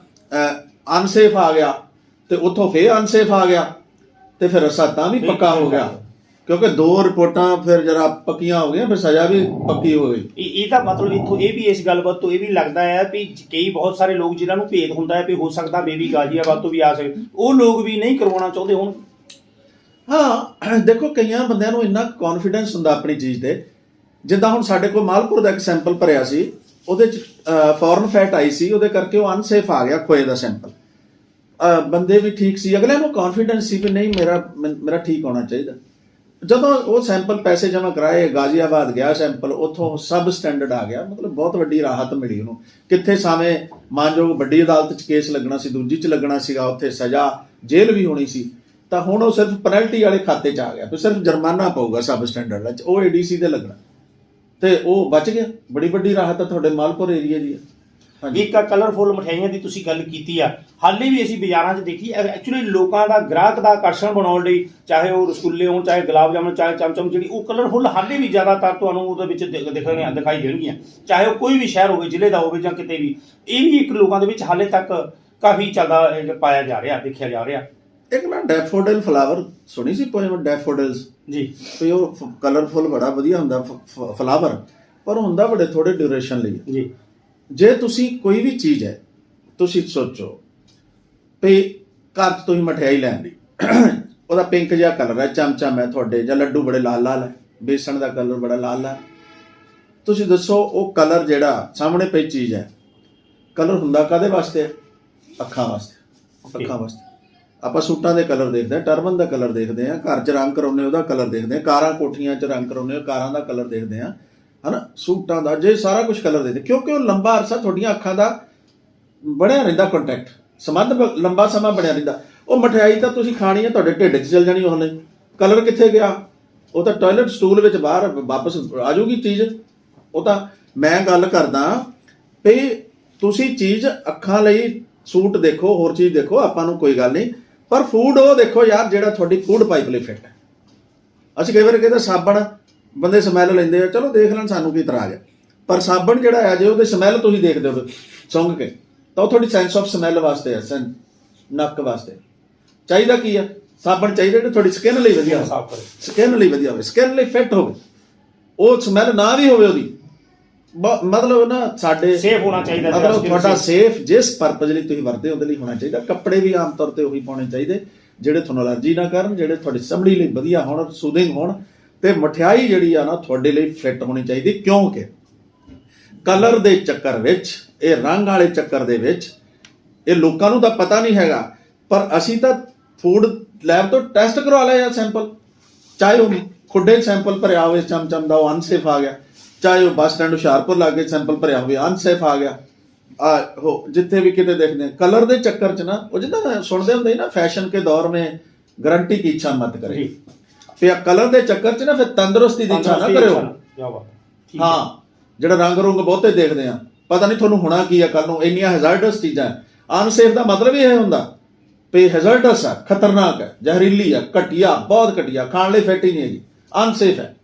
ਅਨਸੇਫ ਆ ਗਿਆ ਤੇ ਉੱਥੋਂ ਫੇਰ ਅਨਸੇਫ ਆ ਗਿਆ ਤੇ ਫਿਰ ਰੱਸਾ ਤਾਂ ਵੀ ਪੱਕਾ ਹੋ ਗਿਆ। ਕਿਉਂਕਿ ਦੋ ਰਿਪੋਰਟਾਂ ਫਿਰ ਜਰਾ ਪੱਕੀਆਂ ਹੋ ਗਈਆਂ ਫਿਰ ਸਜ਼ਾ ਵੀ ਪੱਕੀ ਹੋ ਗਈ। ਇਹ ਇਹ ਤਾਂ ਮਤਲਬ ਇੱਥੋਂ ਇਹ ਵੀ ਇਸ ਗੱਲਬਾਤ ਤੋਂ ਇਹ ਵੀ ਲੱਗਦਾ ਹੈ ਵੀ ਕਈ ਬਹੁਤ ਸਾਰੇ ਲੋਕ ਜਿਨ੍ਹਾਂ ਨੂੰ ਭੇਦ ਹੁੰਦਾ ਹੈ ਵੀ ਹੋ ਸਕਦਾ ਬੇਬੀ ਗਾਜ਼ੀਆਬਾਦ ਤੋਂ ਵੀ ਆ ਸਕੇ। ਉਹ ਲੋਕ ਵੀ ਨਹੀਂ ਕਰਵਾਉਣਾ ਚਾਹੁੰਦੇ ਹੁਣ। ਹਾਂ, ਦੇਖੋ, ਕਈਆਂ ਬੰਦਿਆਂ ਨੂੰ ਇੰਨਾ ਕੌਨਫੀਡੈਂਸ ਹੁੰਦਾ ਆਪਣੀ ਚੀਜ਼ ਤੇ। ਜਿੱਦਾਂ ਹੁਣ ਸਾਡੇ ਕੋਲ ਮਾਲਪੁਰ ਦਾ ਇੱਕ ਸੈਂਪਲ ਭਰਿਆ ਸੀ, ਉਹਦੇ ਚ ਫੋਰਨ ਫੈਟ ਆਈ ਸੀ, ਉਹਦੇ ਕਰਕੇ ਉਹ ਅਨਸੇਫ ਆ ਗਿਆ ਖੋਏ ਦਾ ਸੈਂਪਲ ਬੰਦੇ ਵੀ ਠੀਕ ਸੀ। ਅਗਲੇ ਨੂੰ ਕੌਨਫੀਡੈਂਸ ਸੀ ਵੀ ਨਹੀਂ, ਮੇਰਾ, ਮੈ- ਮੇਰਾ ਠੀਕ ਹੋਣਾ ਚਾਹੀਦਾ। ਜਦੋਂ ਉਹ ਸੈਂਪਲ ਪੈਸੇ ਜਮ੍ਹਾਂ ਕਰਾਏ, ਗਾਜ਼ੀਆਬਾਦ ਗਿਆ ਸੈਂਪਲ ਉੱਥੋਂ ਸਬ ਸਟੈਂਡਰਡ ਆ ਗਿਆ। ਮਤਲਬ ਬਹੁਤ ਵੱਡੀ ਰਾਹਤ ਮਿਲੀ ਉਹਨੂੰ। ਕਿੱਥੇ ਸਾਵੇਂ ਮਾਨਯੋਗ ਵੱਡੀ ਅਦਾਲਤ 'ਚ ਕੇਸ ਲੱਗਣਾ ਸੀ, ਦੂਜੀ 'ਚ ਲੱਗਣਾ ਸੀਗਾ, ਉੱਥੇ ਸਜ਼ਾ ਜੇਲ੍ਹ ਵੀ ਹੋਣੀ ਸੀ। ਤਾਂ ਹੁਣ ਉਹ ਸਿਰਫ ਪੈਨਲਟੀ ਵਾਲੇ ਖਾਤੇ 'ਚ ਆ ਗਿਆ। ਤੇ ਸਿਰਫ ਜੁਰਮਾਨਾ ਪਊਗਾ ਸਬ ਸਟੈਂਡਰਡ ਵਿੱਚ ਉਹ ਏਡੀਸੀ ਤੇ ਲੱਗਣਾ। ਤੇ ਉਹ ਬਚ ਗਿਆ। ਬੜੀ ਵੱਡੀ ਰਾਹਤ ਆ ਤੁਹਾਡੇ ਮਾਲਪੁਰ ਏਰੀਆ ਦੀ। ਹਾਂਜੀ। ਇੱਕ ਕਲਰਫੁਲ ਮਠਿਆਈਆਂ ਦੀ ਤੁਸੀਂ ਗੱਲ ਕੀਤੀ ਆ। ਹਾਲੇ ਵੀ ਅਸੀਂ ਬਾਜ਼ਾਰਾਂ 'ਚ ਦੇਖੀ ਐਕਚੁਅਲੀ ਲੋਕਾਂ ਦਾ ਗ੍ਰਾਹਕ ਦਾ ਆਕਰਸ਼ਣ ਬਣਾਉਣ ਲਈ, ਚਾਹੇ ਉਹ ਰਸਗੁੱਲੇ ਹੋਣ, ਚਾਹੇ ਗੁਲਾਬ ਜਾਮੁਨ ਚਾਹੇ ਚਮਚਮ ਜਿਹੜੀ, ਉਹ ਕਲਰਫੁਲ ਹਾਲੇ ਵੀ ਜ਼ਿਆਦਾਤਰ ਤੁਹਾਨੂੰ ਉਹਦੇ ਵਿੱਚ ਦਿਖਣਗੀਆਂ ਦਿਖਾਈ ਦੇਣਗੀਆਂ। ਚਾਹੇ ਉਹ ਕੋਈ ਵੀ ਸ਼ਹਿਰ ਹੋਵੇ, ਜ਼ਿਲ੍ਹੇ ਦਾ ਹੋਵੇ ਜਾਂ ਕਿਤੇ ਵੀ। ਇਹ ਵੀ ਇੱਕ ਲੋਕਾਂ ਦੇ ਵਿੱਚ ਹਾਲੇ ਤੱਕ ਕਾਫੀ ਜ਼ਿਆਦਾ ਪਾਇਆ ਜਾ ਰਿਹਾ, ਦੇਖਿਆ ਜਾ ਰਿਹਾ। ਇੱਕ ਨਾ ਡੈਫੋਡਿਲ ਫਲਾਵਰ ਸੁਣੀ ਸੀ ਪੋਇਮ ਡੈਫੋਡਿਲਸ ਜੀ ਤੇ ਉਹ ਕਲਰਫੁਲ ਬੜਾ ਵਧੀਆ ਹੁੰਦਾ ਫਲਾਵਰ ਪਰ ਹੁੰਦਾ ਬੜੇ ਥੋੜੇ ਡਿਊਰੇਸ਼ਨ ਲਈ। ਜੀ ਜੇ ਤੁਸੀਂ ਕੋਈ ਵੀ ਚੀਜ਼ ਹੈ ਤੁਸੀਂ ਸੋਚੋ ਵੀ ਘਰ 'ਚ ਤੁਸੀਂ ਮਠਿਆਈ ਲੈਣ ਦੀ [clears throat] ਉਹਦਾ ਪਿੰਕ ਜਿਹਾ ਕਲਰ ਹੈ ਚਮਚਮ ਹੈ ਤੁਹਾਡੇ ਜਾਂ ਲੱਡੂ ਬੜੇ ਲਾਲ ਲਾਲ ਹੈ ਬੇਸਣ ਦਾ ਕਲਰ ਬੜਾ ਲਾਲ ਹੈ ਤੁਸੀਂ ਦੱਸੋ ਉਹ ਕਲਰ ਜਿਹੜਾ ਸਾਹਮਣੇ ਪਈ ਚੀਜ਼ ਹੈ ਕਲਰ ਹੁੰਦਾ ਕਾਦੇ ਵਾਸਤੇ? ਅੱਖਾਂ ਵਾਸਤੇ. ਅੱਖਾਂ ਵਾਸਤੇ ਆਪਾਂ ਸੂਟਾਂ ਦੇ ਕਲਰ ਦੇਖਦੇ ਹਾਂ ਟਰਬਨ ਦਾ ਕਲਰ ਦੇਖਦੇ ਹਾਂ, ਘਰ 'ਚ ਰੰਗ ਕਰਾਉਂਦੇ ਉਹਦਾ ਕਲਰ ਦੇਖਦੇ ਹਾਂ, ਕਾਰਾਂ ਕੋਠੀਆਂ 'ਚ ਰੰਗ ਕਰਾਉਂਦੇ ਕਾਰਾਂ ਦਾ ਕਲਰ ਦੇਖਦੇ ਹਾਂ, ਹਨਾ? ਸੂਟਾਂ ਦਾ, ਜੇ ਸਾਰਾ ਕੁਝ ਕਲਰ ਦੇਖਦੇ ਕਿਉਂਕਿ ਉਹ ਲੰਬਾ ਅਰਸਾ ਤੁਹਾਡੀਆਂ ਅੱਖਾਂ ਦਾ ਬਣਿਆ ਰਹਿੰਦਾ ਕੰਟੈਕਟ ਸੰਬੰਧ ਬ- ਲੰਬਾ ਸਮਾਂ ਬਣਿਆ ਰਹਿੰਦਾ। ਉਹ ਮਠਿਆਈ ਤਾਂ ਤੁਸੀਂ ਖਾਣੀ ਹੈ, ਤੁਹਾਡੇ ਢਿੱਡ 'ਚ ਚਲ ਜਾਣੀ ਉਹਨੇ। ਕਲਰ ਕਿੱਥੇ ਗਿਆ? ਉਹ ਤਾਂ ਟਾਇਲਟ ਸਟੂਲ ਵਿੱਚ ਬਾਹਰ ਵਾਪਸ ਆ ਜਾਊਗੀ ਚੀਜ਼। ਉਹ ਤਾਂ ਮੈਂ ਗੱਲ ਕਰਦਾ ਵੀ ਤੁਸੀਂ ਚੀਜ਼ ਅੱਖਾਂ ਲਈ ਸੂਟ ਦੇਖੋ, ਹੋਰ ਚੀਜ਼ ਦੇਖੋ, ਆਪਾਂ ਨੂੰ ਕੋਈ ਗੱਲ ਨਹੀਂ। ਪਰ ਫੂਡ ਉਹ ਦੇਖੋ ਯਾਰ ਜਿਹੜਾ ਤੁਹਾਡੀ ਫੂਡ ਪਾਈਪ ਲਈ ਫਿੱਟ ਹੈ। ਅਸੀਂ ਕਈ ਵਾਰ ਕਹਿੰਦੇ ਸਾਬਣ ਬੰਦੇ ਸਮੈਲ ਲੈਂਦੇ ਆ ਚਲੋ ਦੇਖ ਲੈਣ ਸਾਨੂੰ ਕੀ ਇਤਰਾਜ਼ ਹੈ। ਪਰ ਸਾਬਣ ਜਿਹੜਾ ਹੈ ਜੇ ਉਹਦੇ ਸਮੈਲ ਤੁਸੀਂ ਦੇਖਦੇ ਹੋ ਸੁੰਘ ਕੇ ਤਾਂ ਉਹ ਤੁਹਾਡੀ ਸੈਂਸ ਆਫ ਸਮੈਲ ਵਾਸਤੇ ਹੈ ਸੈਂ ਨੱਕ ਵਾਸਤੇ। ਚਾਹੀਦਾ ਕੀ ਹੈ? ਸਾਬਣ ਚਾਹੀਦਾ ਜਿਹੜਾ ਤੁਹਾਡੀ ਸਕਿਨ ਲਈ ਵਧੀਆ ਹੋਵੇ। ਸਾਫ਼ ਕਰੇ ਸਕਿਨ ਲਈ ਵਧੀਆ ਹੋਵੇ ਸਕਿਨ ਲਈ ਫਿੱਟ ਹੋਵੇ। ਉਹ ਸਮੈਲ ਨਾ ਵੀ ਹੋਵੇ ਉਹਦੀ ਬ- ਮਤਲਬ ਨਾ ਸਾਡੇ ਸੇਫ ਹੋਣਾ ਚਾਹੀਦਾ ਮਤਲਬ ਤੁਹਾਡਾ। ਸੇਫ ਜਿਸ ਪਰਪਸ ਲਈ ਤੁਸੀਂ ਵਰਤੇ ਉਹਦੇ ਲਈ ਹੋਣਾ ਚਾਹੀਦਾ। ਕੱਪੜੇ ਵੀ ਆਮ ਤੌਰ ਤੇ ਉਹੀ ਪਾਉਣੇ ਚਾਹੀਦੇ ਜਿਹੜੇ ਤੁਹਾਨੂੰ ਅਲਰਜੀ ਨਾ ਕਰਨ ਜਿਹੜੇ ਤੁਹਾਡੀ ਚਮੜੀ ਲਈ ਵਧੀਆ ਹੋਣ ਸੂਦਿੰਗ ਹੋਣ ਤੇ ਮਠਿਆਈ ਜਿਹੜੀ ਆ ਨਾ ਤੁਹਾਡੇ ਲਈ ਫਿੱਟ ਹੋਣੀ ਚਾਹੀਦੀ। ਕਿਉਂਕਿ ਕਲਰ ਦੇ ਚੱਕਰ ਵਿੱਚ ਇਹ ਰੰਗ ਵਾਲੇ ਚੱਕਰ ਦੇ ਵਿੱਚ ਇਹ ਲੋਕਾਂ ਨੂੰ ਤਾਂ ਪਤਾ ਨਹੀਂ ਹੈਗਾ ਪਰ ਅਸੀਂ ਤਾਂ ਫੂਡ ਲੈਬ ਤੋਂ ਟੈਸਟ ਕਰਵਾ ਲਿਆ ਸੈਂਪਲ ਚਾਹੇ ਉਹ ਖੁੱਡੇ ਸੈਂਪਲ ਭਰਿਆ ਹੋਵੇ ਚਮਚਮ ਦਾ ਉਹ ਅਨਸੇਫ ਆ ਗਿਆ। ਚਾਹੇ ਉਹ ਬੱਸ ਸਟੈਂਡ ਹੁਸ਼ਿਆਰਪੁਰ ਲਾਗੇ ਸੈਂਪਲ ਭਰਿਆ ਹੋਵੇ ਅਨਸੇਫ ਆ ਗਿਆ। ਆ ਹੋ ਜਿੱਥੇ ਵੀ ਕਿਤੇ ਦੇਖਦੇ ਕਲਰ ਦੇ ਚੱਕਰ ਚ ਨਾ ਉਹ ਜਿੱਦਾਂ ਸੁਣਦੇ ਹੁੰਦੇ ਨਾ ਫੈਸ਼ਨ ਕੇ ਦੌਰ ਮੇ ਗਰੰਟੀ ਕੀ ਇੱਛਾ ਮਤ ਕਰੇ। ਤੇ ਆ ਕਲਰ ਦੇ ਚੱਕਰ ਚ ਨਾ ਫਿਰ ਤੰਦਰੁਸਤੀ ਦੀ ਇੱਛਾ ਨਾ ਕਰਿਓ। ਹੈ। ਜਿਹੜਾ ਰੰਗ ਰੁੰਗ ਬਹੁਤੇ ਦੇਖਦੇ ਆ ਪਤਾ ਨਹੀਂ ਤੁਹਾਨੂੰ ਹੋਣਾ ਕੀ ਆ ਕੱਲ ਨੂੰ ਇੰਨੀਆਂ ਹੈਜ਼ਾਰਡਸ ਚੀਜ਼ਾਂ। ਅਨਸੇਫ ਦਾ ਮਤਲਬ ਹੀ ਇਹ ਹੁੰਦਾ ਵੀ ਹੈਜ਼ਾਰਡਸ ਆ ਖਤਰਨਾਕ ਹੈ ਜ਼ਹਿਰੀਲੀ ਆ ਘਟੀਆ ਬਹੁਤ ਘਟੀਆ ਖਾਣ ਲਈ ਫਿੱਟ ਹੀ ਨਹੀਂ ਹੈਗੀ। ਅਨਸੇਫ ਹੈ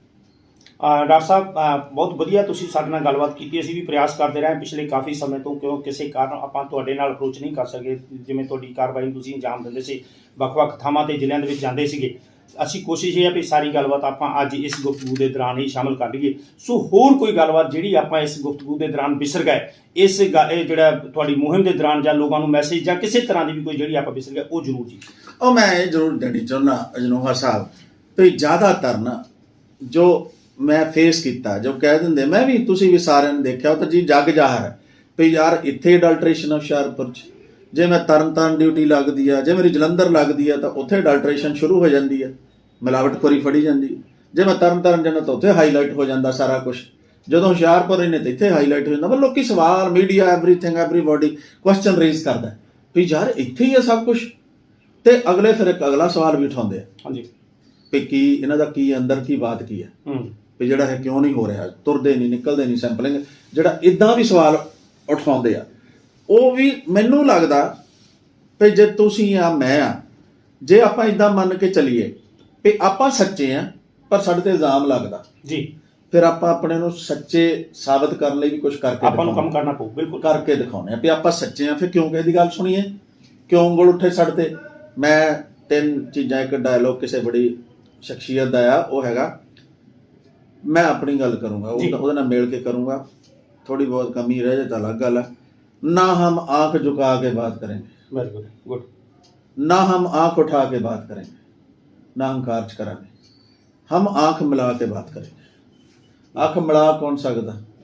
ਡਾਕਟਰ ਸਾਹਿਬ ਬਹੁਤ ਵਧੀਆ ਤੁਸੀਂ ਸਾਡੇ ਨਾਲ ਗੱਲਬਾਤ ਕੀਤੀ। ਅਸੀਂ ਵੀ ਪ੍ਰਯਾਸ ਕਰਦੇ ਰਹੇ ਪਿਛਲੇ ਕਾਫੀ ਸਮੇਂ ਤੋਂ, ਕਿਉਂ ਕਿਸੇ ਕਾਰਨ ਆਪਾਂ ਤੁਹਾਡੇ ਨਾਲ ਅਪਰੋਚ ਨਹੀਂ ਕਰ ਸਕੇ, ਜਿਵੇਂ ਤੁਹਾਡੀ ਕਾਰਵਾਈ ਨੂੰ ਤੁਸੀਂ ਅੰਜਾਮ ਦਿੰਦੇ ਸੀ, ਵੱਖ-ਵੱਖ ਥਾਵਾਂ ਤੇ ਜ਼ਿਲ੍ਹਿਆਂ ਦੇ ਵਿੱਚ ਜਾਂਦੇ ਸੀਗੇ। ਅਸੀਂ ਕੋਸ਼ਿਸ਼ ਇਹ ਹੈ ਵੀ ਸਾਰੀ ਗੱਲਬਾਤ ਆਪਾਂ ਅੱਜ ਇਸ ਗੁਫ਼ਤਗੂ ਦੇ ਦੌਰਾਨ ਹੀ ਸ਼ਾਮਲ ਕਰ ਲਈਏ। ਸੋ ਹੋਰ ਕੋਈ ਗੱਲਬਾਤ ਜਿਹੜੀ ਆਪਾਂ ਇਸ ਗੁਫ਼ਤਗੂ ਦੇ ਦੌਰਾਨ ਵਿਸਰ ਗਏ, ਇਸ ਗ- ਜਿਹੜਾ ਤੁਹਾਡੀ ਮੁਹਿੰਮ ਦੇ ਦੌਰਾਨ ਜਾਂ ਲੋਕਾਂ ਨੂੰ ਮੈਸੇਜ ਜਾਂ ਕਿਸੇ ਤਰ੍ਹਾਂ ਦੀ ਵੀ ਕੋਈ ਜਿਹੜੀ ਆਪਾਂ ਵਿਸਰ ਗਏ, ਉਹ ਜ਼ਰੂਰ ਜੀ। ਉਹ ਮੈਂ ਇਹ ਜ਼ਰੂਰ ਦੇਣੀ ਚਾਹੁੰਦਾ ਅਜਨੋਹਾ ਸਾਹਿਬ ਵੀ ਜ਼ਿਆਦਾਤਰ ਨਾ ਜੋ ਮੈਂ ਫੇਸ ਕੀਤਾ ਜੋ ਕਹਿ ਦਿੰਦੇ ਮੈਂ ਵੀ ਤੁਸੀਂ ਵੀ ਸਾਰਿਆਂ ਨੇ ਦੇਖਿਆ ਉਹ ਤਾਂ ਜੀ ਜੱਗ ਜਾਹਰ ਹੈ ਵੀ ਯਾਰ ਇੱਥੇ ਅਡਲਟ੍ਰੇਸ਼ਨ ਹੁਸ਼ਿਆਰਪੁਰ ਚ। ਜੇ ਮੈਂ ਤਰਨਤਾਰਨ ਡਿਊਟੀ ਲੱਗਦੀ ਆ ਜੇ ਮੇਰੀ ਜਲੰਧਰ ਲੱਗਦੀ ਆ ਤਾਂ ਉੱਥੇ ਅਡਲਟ੍ਰੇਸ਼ਨ ਸ਼ੁਰੂ ਹੋ ਜਾਂਦੀ ਆ ਮਿਲਾਵਟਖੋਰੀ ਫੜੀ ਜਾਂਦੀ। ਜੇ ਮੈਂ ਤਰਨਤਾਰਨ ਜਾਣਾ ਤਾਂ ਉੱਥੇ ਹਾਈਲਾਈਟ ਹੋ ਜਾਂਦਾ ਸਾਰਾ ਕੁਝ ਜਦੋਂ ਹੁਸ਼ਿਆਰਪੁਰ ਇਹਨੇ ਤੇ ਇੱਥੇ ਹਾਈਲਾਈਟ ਹੋ ਜਾਂਦਾ ਪਰ ਲੋਕੀ ਸਵਾਲ media everything everybody question raise ਕਰਦਾ ਵੀ ਯਾਰ ਇੱਥੇ ਹੀ ਆ ਸਭ ਕੁਝ ਤੇ ਅਗਲੇ ਫਿਰ ਇੱਕ ਅਗਲਾ ਸਵਾਲ ਵੀ ਉਠਾਉਂਦੇ ਆ ਹਾਂਜੀ। ਵੀ ਕੀ ਇਹਨਾਂ ਦਾ ਕੀ ਅੰਦਰ ਕੀ ਬਾਤ ਕੀ ਹੈ ਹੂੰ। ਵੀ ਜਿਹੜਾ ਇਹ ਕਿਉਂ ਨਹੀਂ ਹੋ ਰਿਹਾ? ਤੁਰਦੇ ਨਹੀਂ ਨਿਕਲਦੇ ਨਹੀਂ ਸੈਂਪਲਿੰਗ ਜਿਹੜਾ ਇਦਾਂ ਵੀ ਸਵਾਲ ਉਠਾਉਂਦੇ ਆ ਉਹ ਵੀ ਮੈਨੂੰ ਲੱਗਦਾ ਵੀ ਜੇ ਤੁਸੀਂ ਆ ਮੈਂ ਆ ਜੇ ਆਪਾਂ ਇਦਾਂ ਮੰਨ ਕੇ ਚੱਲੀਏ ਵੀ ਆਪਾਂ ਸੱਚੇ ਆ ਪਰ ਸਾਡੇ ਤੇ ਇਲਜ਼ਾਮ ਲੱਗਦਾ। ਜੀ। ਫਿਰ ਆਪਾਂ ਆਪਣੇ ਨੂੰ ਸੱਚੇ ਸਾਬਤ ਕਰਨ ਲਈ ਵੀ ਕੁਝ ਕਰਕੇ ਆਪਾਂ ਨੂੰ ਕੰਮ। ਕਰਨਾ ਪਊ ਬਿਲਕੁਲ। ਕਰਕੇ ਦਿਖਾਉਣੇ ਆ ਵੀ ਆਪਾਂ ਸੱਚੇ ਆ ਫਿਰ ਕਿਉਂ ਕਿਸੇ ਦੀ ਗੱਲ ਸੁਣੀਏ? ਕਿਉਂ ਉਂਗਲ ਉੱਠੇ ਸਾਡੇ ਤੇ? ਮੈਂ ਤਿੰਨ ਚੀਜ਼ਾਂ ਇੱਕ ਡਾਇਲੋਗ ਕਿਸੇ ਬੜੀ ਸ਼ਖਸੀਅਤ ਦਾ ਆ ਉਹ ਹੈਗਾ ਮੈਂ ਆਪਣੀ ਗੱਲ ਕਰੂੰਗਾ ਉਹ- ਉਹਦੇ ਨਾਲ ਮੇਲ ਕੇ ਕਰੂੰਗਾ। ਥੋੜੀ ਬਹੁਤ ਕਮੀ ਰਹਿ ਜਾਏ ਤਾਂ ਅਲੱਗ ਗੱਲ ਹੈ ਨਾ ਹਮ ਆਂਖ ਝੁਕਾ ਕੇ ਬਾਤ ਕਰਾਂਗੇ ਨਾ ਹਮ ਆਖ ਉਠਾ हम आंख उठा के बात करेंगे ना हम कार्य करांगे हम आंख मिला के बात करेंगे आंख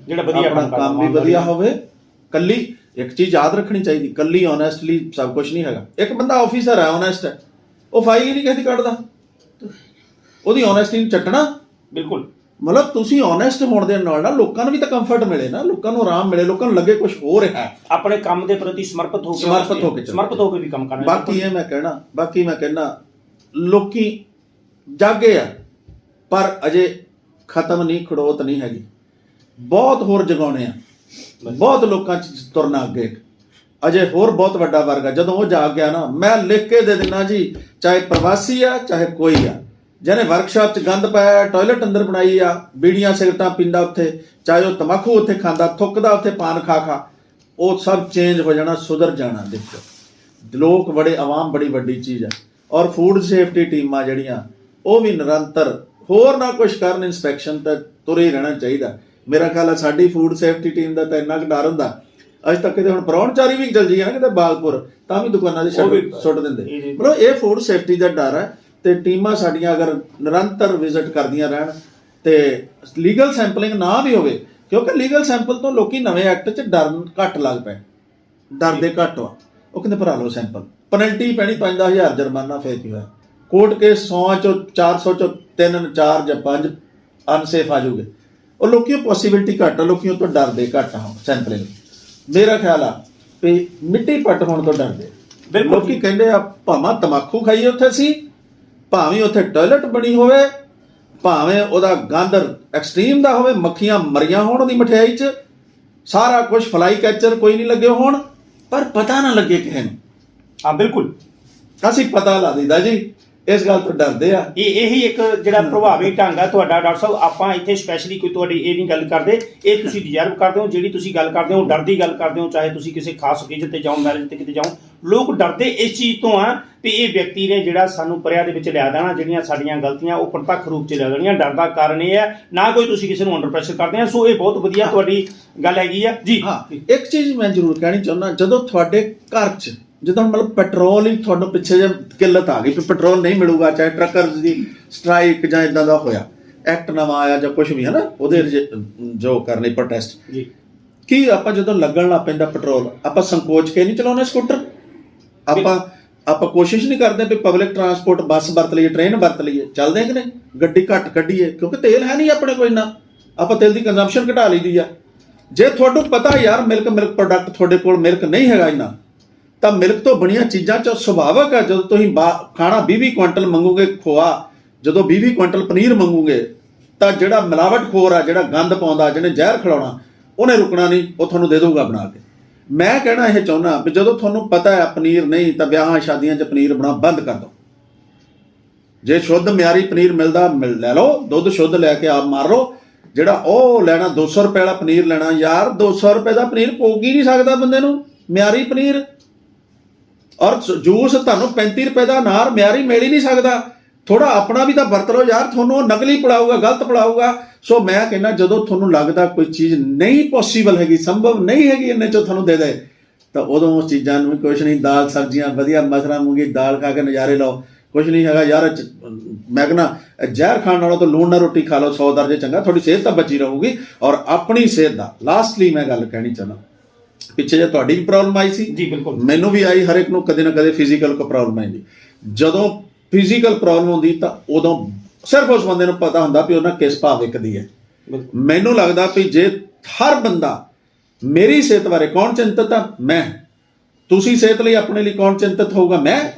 ਜਿਹੜਾ ਵਧੀਆ ਆਪਣਾ ਕੰਮ ਵੀ ਵਧੀਆ ਹੋਵੇ। ਕੱਲੀ ਇੱਕ ਚੀਜ਼ ਯਾਦ ਰੱਖਣੀ ਚਾਹੀਦੀ। ਕੱਲੀ ਓਨੈਸਟਲੀ ਸਭ ਕੁਝ ਨਹੀਂ ਹੈਗਾ। ਇੱਕ ਬੰਦਾ ਆਫੀਸਰ ਹੈ ਓਨੈਸਟ ਹੈ। ਉਹ ਫਾਈਲ ਹੀ ਨਹੀਂ ਕਿਸੇ ਦੀ ਕੱਢਦਾ। ਉਹਦੀ ਓਨੈਸਟੀ ਨੂੰ ਚੱਟਣਾ। ਬਿਲਕੁਲ। ਮਤਲਬ ਤੁਸੀਂ ਓਨੈਸਟ ਹੋਣ ਦੇ ਨਾਲ ਨਾ ਲੋਕਾਂ ਨੂੰ ਵੀ ਤਾਂ ਕੰਫਰਟ ਮਿਲੇ ਨਾ ਲੋਕਾਂ ਨੂੰ ਆਰਾਮ ਮਿਲੇ ਲੋਕਾਂ ਨੂੰ ਲੱਗੇ ਕੁਝ ਹੋ ਰਿਹਾ ਹੈ। ਆਪਣੇ ਕੰਮ ਦੇ ਪ੍ਰਤੀ ਸਮਰਪਿਤ ਹੋ ਕੇ ਸਮਰਪਿਤ ਹੋ ਕੇ। ਸਮਰਪਿਤ ਹੋ ਕੇ ਵੀ ਕੰਮ ਕਰਨਾ ਬਾਕੀ ਇਹ ਮੈਂ ਕਹਿਣਾ ਬਾਕੀ ਮੈਂ ਕਹਿਣਾ ਲੋਕੀ ਜਾਗੇ ਆ ਪਰ ਅਜੇ ਖਤਮ ਨਹੀਂ ਖੜੋਤ ਨਹੀਂ ਹੈਗੀ। ਬਹੁਤ ਹੋਰ ਜਗਾਉਣੇ ਆ। ਬਹੁਤ ਲੋਕਾਂ ਚ ਤੁਰਨਾ ਅੱਗੇ। ਅਜੇ ਹੋਰ ਬਹੁਤ ਵੱਡਾ ਵਰਗ ਆ। ਜਦੋਂ ਉਹ ਜਾਗ ਗਿਆ ਨਾ ਮੈਂ ਲਿਖ ਕੇ ਦੇ ਦਿੰਨਾ ਜੀ ਚਾਹੇ ਪ੍ਰਵਾਸੀ ਆ ਚਾਹੇ ਕੋਈ ਆ। ਜਿਹਨੇ ਵਰਕਸ਼ਾਪ ਚ ਗੰਦ ਪਾਇਆ ਟਾਇਲਟ ਅੰਦਰ ਬਣਾਈ ਆ ਬੀੜੀਆਂ ਸਿਗਰਟਾਂ ਪੀਂਦਾ ਉੱਥੇ ਚਾਹੇ ਉਹ ਤਮਾਕੂ ਉੱਥੇ ਖਾਂਦਾ ਥੁੱਕਦਾ ਉੱਥੇ ਪਾਨ ਖਾ ਖਾ ਉਹ ਸਭ ਚੇਂਜ ਹੋ ਜਾਣਾ ਸੁਧਰ ਜਾਣਾ ਦੇਖੋ। ਲੋਕ ਬੜੇ ਆਵਾਮ ਬੜੀ ਵੱਡੀ ਚੀਜ਼ ਹੈ ਔਰ ਫੂਡ ਸੇਫਟੀ ਟੀਮਾਂ ਜਿਹੜੀਆਂ ਉਹ ਵੀ ਨਿਰੰਤਰ ਹੋਰ ਨਾ ਕੁਝ ਕਰਨ ਇਨਸਪੈਕਸ਼ਨ ਤੇ ਤੁਰੇ ਰਹਿਣਾ ਚਾਹੀਦਾ। ਮੇਰਾ ਖਿਆਲ ਹੈ ਸਾਡੀ ਫੂਡ ਸੇਫਟੀ ਟੀਮ ਦਾ ਤਾਂ ਇੰਨਾ ਕੁ ਡਰ ਹੁੰਦਾ। ਅੱਜ ਤੱਕ ਕਿਤੇ ਹੁਣ ਪਰੌਣਚਾਰੀ ਵੀ ਚੱਲ ਜੀ ਨਾ ਕਿਤੇ ਬਾਗਪੁਰ ਤਾਂ ਵੀ ਦੁਕਾਨਾਂ ਦੇ ਸ਼ਟਰ ਸੁੱਟ ਦਿੰਦੇ। ਮਤਲਬ ਇਹ ਫੂਡ ਸੇਫਟੀ ਦਾ ਡਰ ਹੈ ਤੇ ਟੀਮਾਂ ਸਾਡੀਆਂ ਅਗਰ ਨਿਰੰਤਰ ਵਿਜ਼ਿਟ ਕਰਦੀਆਂ ਰਹਿਣ ਤੇ ਲੀਗਲ ਸੈਂਪਲਿੰਗ ਨਾ ਵੀ ਹੋਵੇ ਕਿਉਂਕਿ ਲੀਗਲ ਸੈਂਪਲ ਤੋਂ ਲੋਕੀ ਨਵੇਂ ਐਕਟ 'ਚ ਡਰਨ ਘੱਟ ਲੱਗ ਪਏ। ਡਰਦੇ ਘੱਟ ਆ। ਉਹ ਕਹਿੰਦੇ ਭਰਾ ਲਓ ਸੈਂਪਲ ਪੈਨਲਟੀ ਪੈਣੀ 5000 ਜੁਰਮਾਨਾ ਫੇਰ ਕੀ ਹੋਇਆ? ਕੋਰਟ ਕੇਸ 100 ਚੋਂ 400 ਚੋਂ 3 4 ਜਾਂ 5 ਅਨਸੇਫ ਆ ਜਾਊਗੇ। ਉਹ ਲੋਕੀ ਪੋਸਿਬਿਲਿਟੀ ਘੱਟ ਆ ਲੋਕੀ ਉਹ ਤੋਂ ਡਰਦੇ ਘੱਟ ਆ ਸੈਂਪਲਿੰਗ ਮੇਰਾ ਖਿਆਲ ਆ ਵੀ ਮਿੱਟੀ ਪੱਟ ਹੋਣ ਤੋਂ ਡਰਦੇ ਲੋਕੀ ਕਹਿੰਦੇ ਆ ਭਾਵੇਂ ਤਮਾਕੂ ਖਾਈਏ ਉੱਥੇ ਸੀ ਭਾਵੇਂ ਉੱਥੇ ਟਾਇਲਟ ਬਣੀ ਹੋਵੇ ਭਾਵੇਂ ਉਹਦਾ ਗੰਦ ਐਕਸਟ੍ਰੀਮ ਦਾ ਹੋਵੇ ਮੱਖੀਆਂ ਮਰੀਆਂ ਹੋਣ ਉਹਦੀ ਮਠਿਆਈ 'ਚ ਸਾਰਾ ਕੁਝ ਫਲਾਈ ਕੈਚਰ ਕੋਈ ਨਹੀਂ ਲੱਗੇ ਹੋਣ ਪਰ ਪਤਾ ਨਾ ਲੱਗੇ ਕਿਸੇ ਨੂੰ। ਹਾਂ ਬਿਲਕੁਲ। ਅਸੀਂ ਪਤਾ ਲਾ ਦਿੰਦਾ ਜੀ। ਇਸ ਗੱਲ ਤੋਂ ਡਰਦੇ ਆ। ਇਹ ਇਹੀ ਇੱਕ ਜਿਹੜਾ ਪ੍ਰਭਾਵੀ ਢੰਗ ਆ ਤੁਹਾਡਾ ਡਾਕਟਰ ਸਾਹਿਬ। ਆਪਾਂ ਇੱਥੇ ਸਪੈਸ਼ਲੀ ਕੋਈ ਤੁਹਾਡੀ ਇਹ ਨਹੀਂ ਗੱਲ ਕਰਦੇ। ਇਹ ਤੁਸੀਂ ਡਿਜ਼ਰਵ ਕਰਦੇ ਹੋ ਜਿਹੜੀ ਤੁਸੀਂ ਗੱਲ ਕਰਦੇ ਹੋ ਡਰ ਦੀ ਗੱਲ ਕਰਦੇ ਹੋ ਚਾਹੇ ਤੁਸੀਂ ਕਿਸੇ ਖਾਸ ਓਕੇਜਨ ਤੇ ਜਾਓ ਮੈਰਿਜ ਤੇ ਕਿਤੇ ਜਾਓ। ਲੋਕ ਡਰਦੇ ਇਸ ਚੀਜ਼ ਤੋਂ ਆ ਵੀ ਇਹ ਵਿਅਕਤੀ ਨੇ ਜਿਹੜਾ ਸਾਨੂੰ ਪਰਿਆ ਦੇ ਵਿੱਚ ਲਿਆ ਦੇਣਾ ਜਿਹੜੀਆਂ ਸਾਡੀਆਂ ਗਲਤੀਆਂ ਉਹ ਪ੍ਰਤੱਖ ਰੂਪ 'ਚ ਲਿਆ ਦੇਣੀਆਂ ਡਰ ਦਾ ਕਾਰਨ ਇਹ ਹੈ ਨਾ ਕੋਈ ਤੁਸੀਂ ਕਿਸੇ ਨੂੰ ਅੰਡਰ ਪ੍ਰੈਸ਼ਰ ਕਰਦੇ ਆ। ਸੋ ਇਹ ਬਹੁਤ ਵਧੀਆ ਤੁਹਾਡੀ ਗੱਲ ਹੈਗੀ ਆ। ਜੀ। ਹਾਂ। ਇੱਕ ਚੀਜ਼ ਮੈਂ ਜ਼ਰੂਰ ਕਹਿਣੀ ਚਾਹੁੰਦਾ ਜਦੋਂ ਤੁਹਾਡੇ ਘਰ 'ਚ ਜਦੋਂ ਮਤਲਬ ਪੈਟਰੋਲ ਹੀ ਤੁਹਾਨੂੰ ਪਿੱਛੇ ਜੇ ਕਿੱਲਤ ਆ ਗਈ ਵੀ ਪੈਟਰੋਲ ਨਹੀਂ ਮਿਲੂਗਾ ਚਾਹੇ ਟਰੱਕਰਸ ਦੀ ਸਟ੍ਰਾਈਕ ਜਾਂ ਇਦਾਂ ਦਾ ਹੋਇਆ ਐਕਟ ਨਵਾਂ ਆਇਆ ਜਾਂ ਕੁਝ ਵੀ ਹੈ ਨਾ ਉਹਦੇ ਜੋ ਕਰਨੀ ਪ੍ਰੋਟੈਸਟ ਜੀ। ਕੀ ਆਪਾਂ ਜਦੋਂ ਲੱਗਣ ਲੱਗ ਪੈਂਦਾ ਪੈਟਰੋਲ ਆਪਾਂ ਸੰਕੋਚ ਕੇ ਨਹੀਂ ਚਲਾਉਂਦੇ ਸਕੂਟਰ? ਆਪਾਂ ਆਪਾਂ ਕੋਸ਼ਿਸ਼ ਨਹੀਂ ਕਰਦੇ ਵੀ ਪਬਲਿਕ ਟਰਾਂਸਪੋਰਟ ਬੱਸ ਵਰਤ ਲਈਏ ਟ੍ਰੇਨ ਵਰਤ ਲਈਏ ਚੱਲਦੇ ਕਿ ਨਹੀਂ? ਗੱਡੀ ਘੱਟ ਕੱਢੀਏ ਕਿਉਂਕਿ ਤੇਲ ਹੈ ਨਹੀਂ ਆਪਣੇ ਕੋਲ ਇੰਨਾ। ਆਪਾਂ ਤੇਲ ਦੀ ਕੰਜ਼ੰਪਸ਼ਨ ਘਟਾ ਲਈਦੀ ਆ। ਜੇ ਤੁਹਾਨੂੰ ਪਤਾ ਯਾਰ ਮਿਲਕ ਮਿਲਕ ਪ੍ਰੋਡਕਟ ਤੁਹਾਡੇ ਕੋਲ ਮਿਲਕ ਨਹੀਂ ਹੈਗਾ ਇੰਨਾ ਤਾਂ ਮਿਲਕ ਤੋਂ ਬਣੀਆਂ ਚੀਜ਼ਾਂ ਚ ਸੁਭਾਵਕ ਹੈ ਜਦੋਂ ਤੁਸੀਂ ਬਾ- ਖਾਣਾ 20-20 ਕੁਇੰਟਲ ਮੰਗੋਗੇ ਖੋਆ, ਜਦੋਂ 20-20 ਕੁਇੰਟਲ ਪਨੀਰ ਮੰਗੋਗੇ, ਤਾਂ ਜਿਹੜਾ ਮਿਲਾਵਟ ਖੋਰ ਆ, ਜਿਹੜਾ ਗੰਦ ਪਾਉਂਦਾ, ਜਿਹਨੇ ਜ਼ਹਿਰ ਖਿਲਾਉਣਾ, ਉਹਨੇ ਰੁਕਣਾ ਨਹੀਂ, ਉਹ ਤੁਹਾਨੂੰ ਦੇ ਦਊਗਾ ਬਣਾ ਕੇ। ਮੈਂ ਕਹਿਣਾ ਇਹ ਚਾਹੁੰਦਾ ਵੀ ਜਦੋਂ ਤੁਹਾਨੂੰ ਪਤਾ ਹੈ ਪਨੀਰ ਨਹੀਂ, ਤਾਂ ਵਿਆਹਾਂ ਸ਼ਾਦੀਆਂ 'ਚ ਪਨੀਰ ਬਣਾ ਬੰਦ ਕਰ ਦਿਓ। ਜੇ ਸ਼ੁੱਧ ਮਿਆਰੀ ਪਨੀਰ ਮਿਲਦਾ, ਮਿਲ ਲੈ ਲਓ, ਦੁੱਧ ਸ਼ੁੱਧ ਲੈ ਕੇ ਆਪ ਮਾਰ ਲਓ, ਜਿਹੜਾ ਉਹ ਲੈਣਾ 200 ਰੁਪਏ ਵਾਲਾ ਪਨੀਰ ਲੈਣਾ, ਯਾਰ 200 ਰੁਪਏ ਦਾ ਪਨੀਰ ਪੋਗ ਹੀ ਨਹੀਂ ਸਕਦਾ ਬੰਦੇ ਨੂੰ, ਮਿਆਰੀ ਪਨੀਰ। ਔਰ ਜੂਸ ਤੁਹਾਨੂੰ 35 ਰੁਪਏ ਦਾ ਅਨਾਰ ਮਿਆਰੀ ਮਿਲ ਹੀ ਨਹੀਂ ਸਕਦਾ। ਥੋੜਾ ਆਪਣਾ ਵੀ ਤਾਂ ਵਰਤ ਲਓ ਯਾਰ, ਤੁਹਾਨੂੰ ਉਹ ਨਕਲੀ ਪੜਾਊਗਾ ਗਲਤ ਪੜਾਊਗਾ ਸੋ ਮੈਂ ਕਹਿੰਦਾ, ਜਦੋਂ ਤੁਹਾਨੂੰ ਲੱਗਦਾ ਕੋਈ ਚੀਜ਼ ਨਹੀਂ ਪੋਸੀਬਲ ਹੈਗੀ, ਸੰਭਵ ਨਹੀਂ ਹੈਗੀ ਇੰਨੇ ਚੋਂ ਤੁਹਾਨੂੰ ਦੇ ਦੇ, ਤਾਂ ਉਦੋਂ ਉਸ ਚੀਜ਼ਾਂ ਨੂੰ ਕੁਛ ਨਹੀਂ, ਦਾਲ, ਸਬਜ਼ੀਆਂ, ਵਧੀਆ ਮਸਰਾ ਮੂੰਗੀ ਦਾਲ ਖਾ ਕੇ ਨਜ਼ਾਰੇ ਲਓ। ਕੁਛ ਨਹੀਂ ਹੈਗਾ ਯਾਰ ਮੈਂ ਕਹਿੰਦਾ ਜ਼ਹਿਰ ਖਾਣ ਨਾਲੋਂ ਤਾਂ ਲੂਣ ਨਾਲ ਰੋਟੀ ਖਾ ਲਓ 100 ਦਰਜੇ ਚੰਗਾ, ਤੁਹਾਡੀ ਸਿਹਤ ਤਾਂ ਬਚੀ ਰਹੂਗੀ। ਔਰ ਆਪਣੀ ਸਿਹਤ ਦਾ ਲਾਸਟਲੀ ਮੈਂ ਗੱਲ ਕਹਿਣੀ ਚਾਹੁੰਦਾ। ਪਿੱਛੇ ਜੇ ਤੁਹਾਡੀ ਵੀ ਪ੍ਰੋਬਲਮ ਆਈ ਸੀ ਜੀ ਬਿਲਕੁਲ। ਮੈਨੂੰ ਵੀ ਆਈ ਹਰ ਇੱਕ ਨੂੰ ਕਦੇ ਨਾ ਕਦੇ ਫਿਜ਼ੀਕਲ ਕੋ ਪ੍ਰੋਬਲਮ ਆਉਂਦੀ ਜਦੋਂ ਫਿਜ਼ੀਕਲ ਪ੍ਰੋਬਲਮ ਹੁੰਦੀ ਤਾਂ ਉਦੋਂ ਸਿਰਫ ਉਸ ਬੰਦੇ ਨੂੰ ਪਤਾ ਹੁੰਦਾ ਵੀ ਉਹਨਾਂ ਕਿਸ ਭਾਵ ਵਿਕਦੀ ਹੈ। ਮੈਨੂੰ ਲੱਗਦਾ ਵੀ ਜੇ ਹਰ ਬੰਦਾ ਮੇਰੀ ਸਿਹਤ ਬਾਰੇ ਕੌਣ ਚਿੰਤਤ ਆ? ਮੈਂ। ਤੁਸੀਂ ਸਿਹਤ ਲਈ ਆਪਣੇ ਲਈ ਕੌਣ ਚਿੰਤਤ ਹੋਊਗਾ? ਮੈਂ।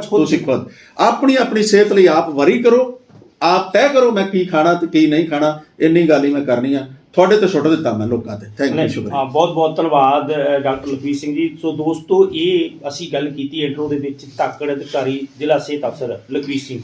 ਤੁਸੀਂ ਖੁਦ। ਆਪਣੀ ਆਪਣੀ ਸਿਹਤ ਲਈ ਆਪ ਵਰੀ ਕਰੋ। ਆਪ ਤੈਅ ਕਰੋ ਮੈਂ ਕੀ ਖਾਣਾ ਤੇ ਕੀ ਨਹੀਂ ਖਾਣਾ। ਇੰਨੀ ਗੱਲ ਹੀ ਮੈਂ ਕਰਨੀ ਆ। ਤੁਹਾਡੇ ਤੇ ਸੁੱਟ ਦਿੱਤਾ ਮੈਂ ਲੋਕਾਂ ਤੇ। ਥੈਂਕ ਯੂ ਸ਼ੁਕਰੀਆ। ਹਾਂ ਬਹੁਤ ਬਹੁਤ ਧੰਨਵਾਦ ਡਾਕਟਰ ਲਖਵੀਰ ਸਿੰਘ ਜੀ। ਸੋ ਦੋਸਤੋ ਇਹ ਅਸੀਂ ਗੱਲ ਕੀਤੀ ਇੰਟਰੋ ਦੇ ਵਿੱਚ ਧਾਕੜ ਅਧਿਕਾਰੀ ਜ਼ਿਲ੍ਹਾ ਸਿਹਤ ਅਫਸਰ ਲਖਵੀਰ ਸਿੰਘ।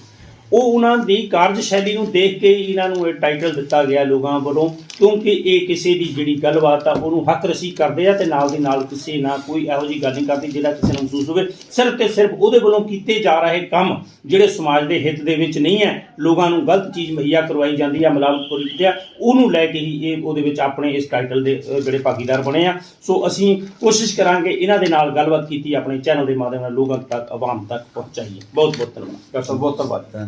ਉਹ ਉਹਨਾਂ ਦੀ ਕਾਰਜਸ਼ੈਲੀ ਨੂੰ ਦੇਖ ਕੇ ਹੀ ਇਹਨਾਂ ਨੂੰ ਇਹ ਟਾਈਟਲ ਦਿੱਤਾ ਗਿਆ ਲੋਕਾਂ ਵੱਲੋਂ, ਕਿਉਂਕਿ ਇਹ ਕਿਸੇ ਦੀ ਜਿਹੜੀ ਗੱਲਬਾਤ ਆ, ਉਹਨੂੰ ਹੱਕ ਰਸੀ ਕਰਦੇ ਆ ਤੇ ਨਾਲ ਦੀ ਨਾਲ ਕਿਸੇ ਨਾਲ ਕੋਈ ਇਹੋ ਜਿਹੀ ਗੱਲ ਨਹੀਂ ਕਰਦੇ ਜਿਹੜਾ ਕਿਸੇ ਨੂੰ ਮਹਿਸੂਸ ਹੋਵੇ। ਸਿਰਫ ਤੇ ਸਿਰਫ ਉਹਦੇ ਵੱਲੋਂ ਕੀਤੇ ਜਾ ਰਹੇ ਕੰਮ ਜਿਹੜੇ ਸਮਾਜ ਦੇ ਹਿੱਤ ਦੇ ਵਿੱਚ ਨਹੀਂ ਹੈ, ਲੋਕਾਂ ਨੂੰ ਗਲਤ ਚੀਜ਼ ਮੁਹੱਈਆ ਕਰਵਾਈ ਜਾਂਦੀ ਆ, ਮਿਲਾਵਟਖੋਰੀ ਕਰਦੇ ਆ, ਉਹਨੂੰ ਲੈ ਕੇ ਹੀ ਇਹ ਉਹਦੇ ਵਿੱਚ ਆਪਣੇ ਇਸ ਟਾਈਟਲ ਦੇ ਜਿਹੜੇ ਭਾਗੀਦਾਰ ਬਣੇ ਆ। ਸੋ ਅਸੀਂ ਕੋਸ਼ਿਸ਼ ਕਰਾਂਗੇ ਇਹਨਾਂ ਦੇ ਨਾਲ ਗੱਲਬਾਤ ਕੀਤੀ, ਆਪਣੇ ਚੈਨਲ ਦੇ ਮਾਧਿਅਮ ਨਾਲ ਲੋਕਾਂ ਤੱਕ, ਆਵਾਮ ਤੱਕ ਪਹੁੰਚਾਈਏ। ਬਹੁਤ ਬਹੁਤ ਧੰਨਵਾਦ। ਡਾਕਟਰ ਸਾਹਿਬ ਬਹੁਤ ਧੰਨਵਾਦ।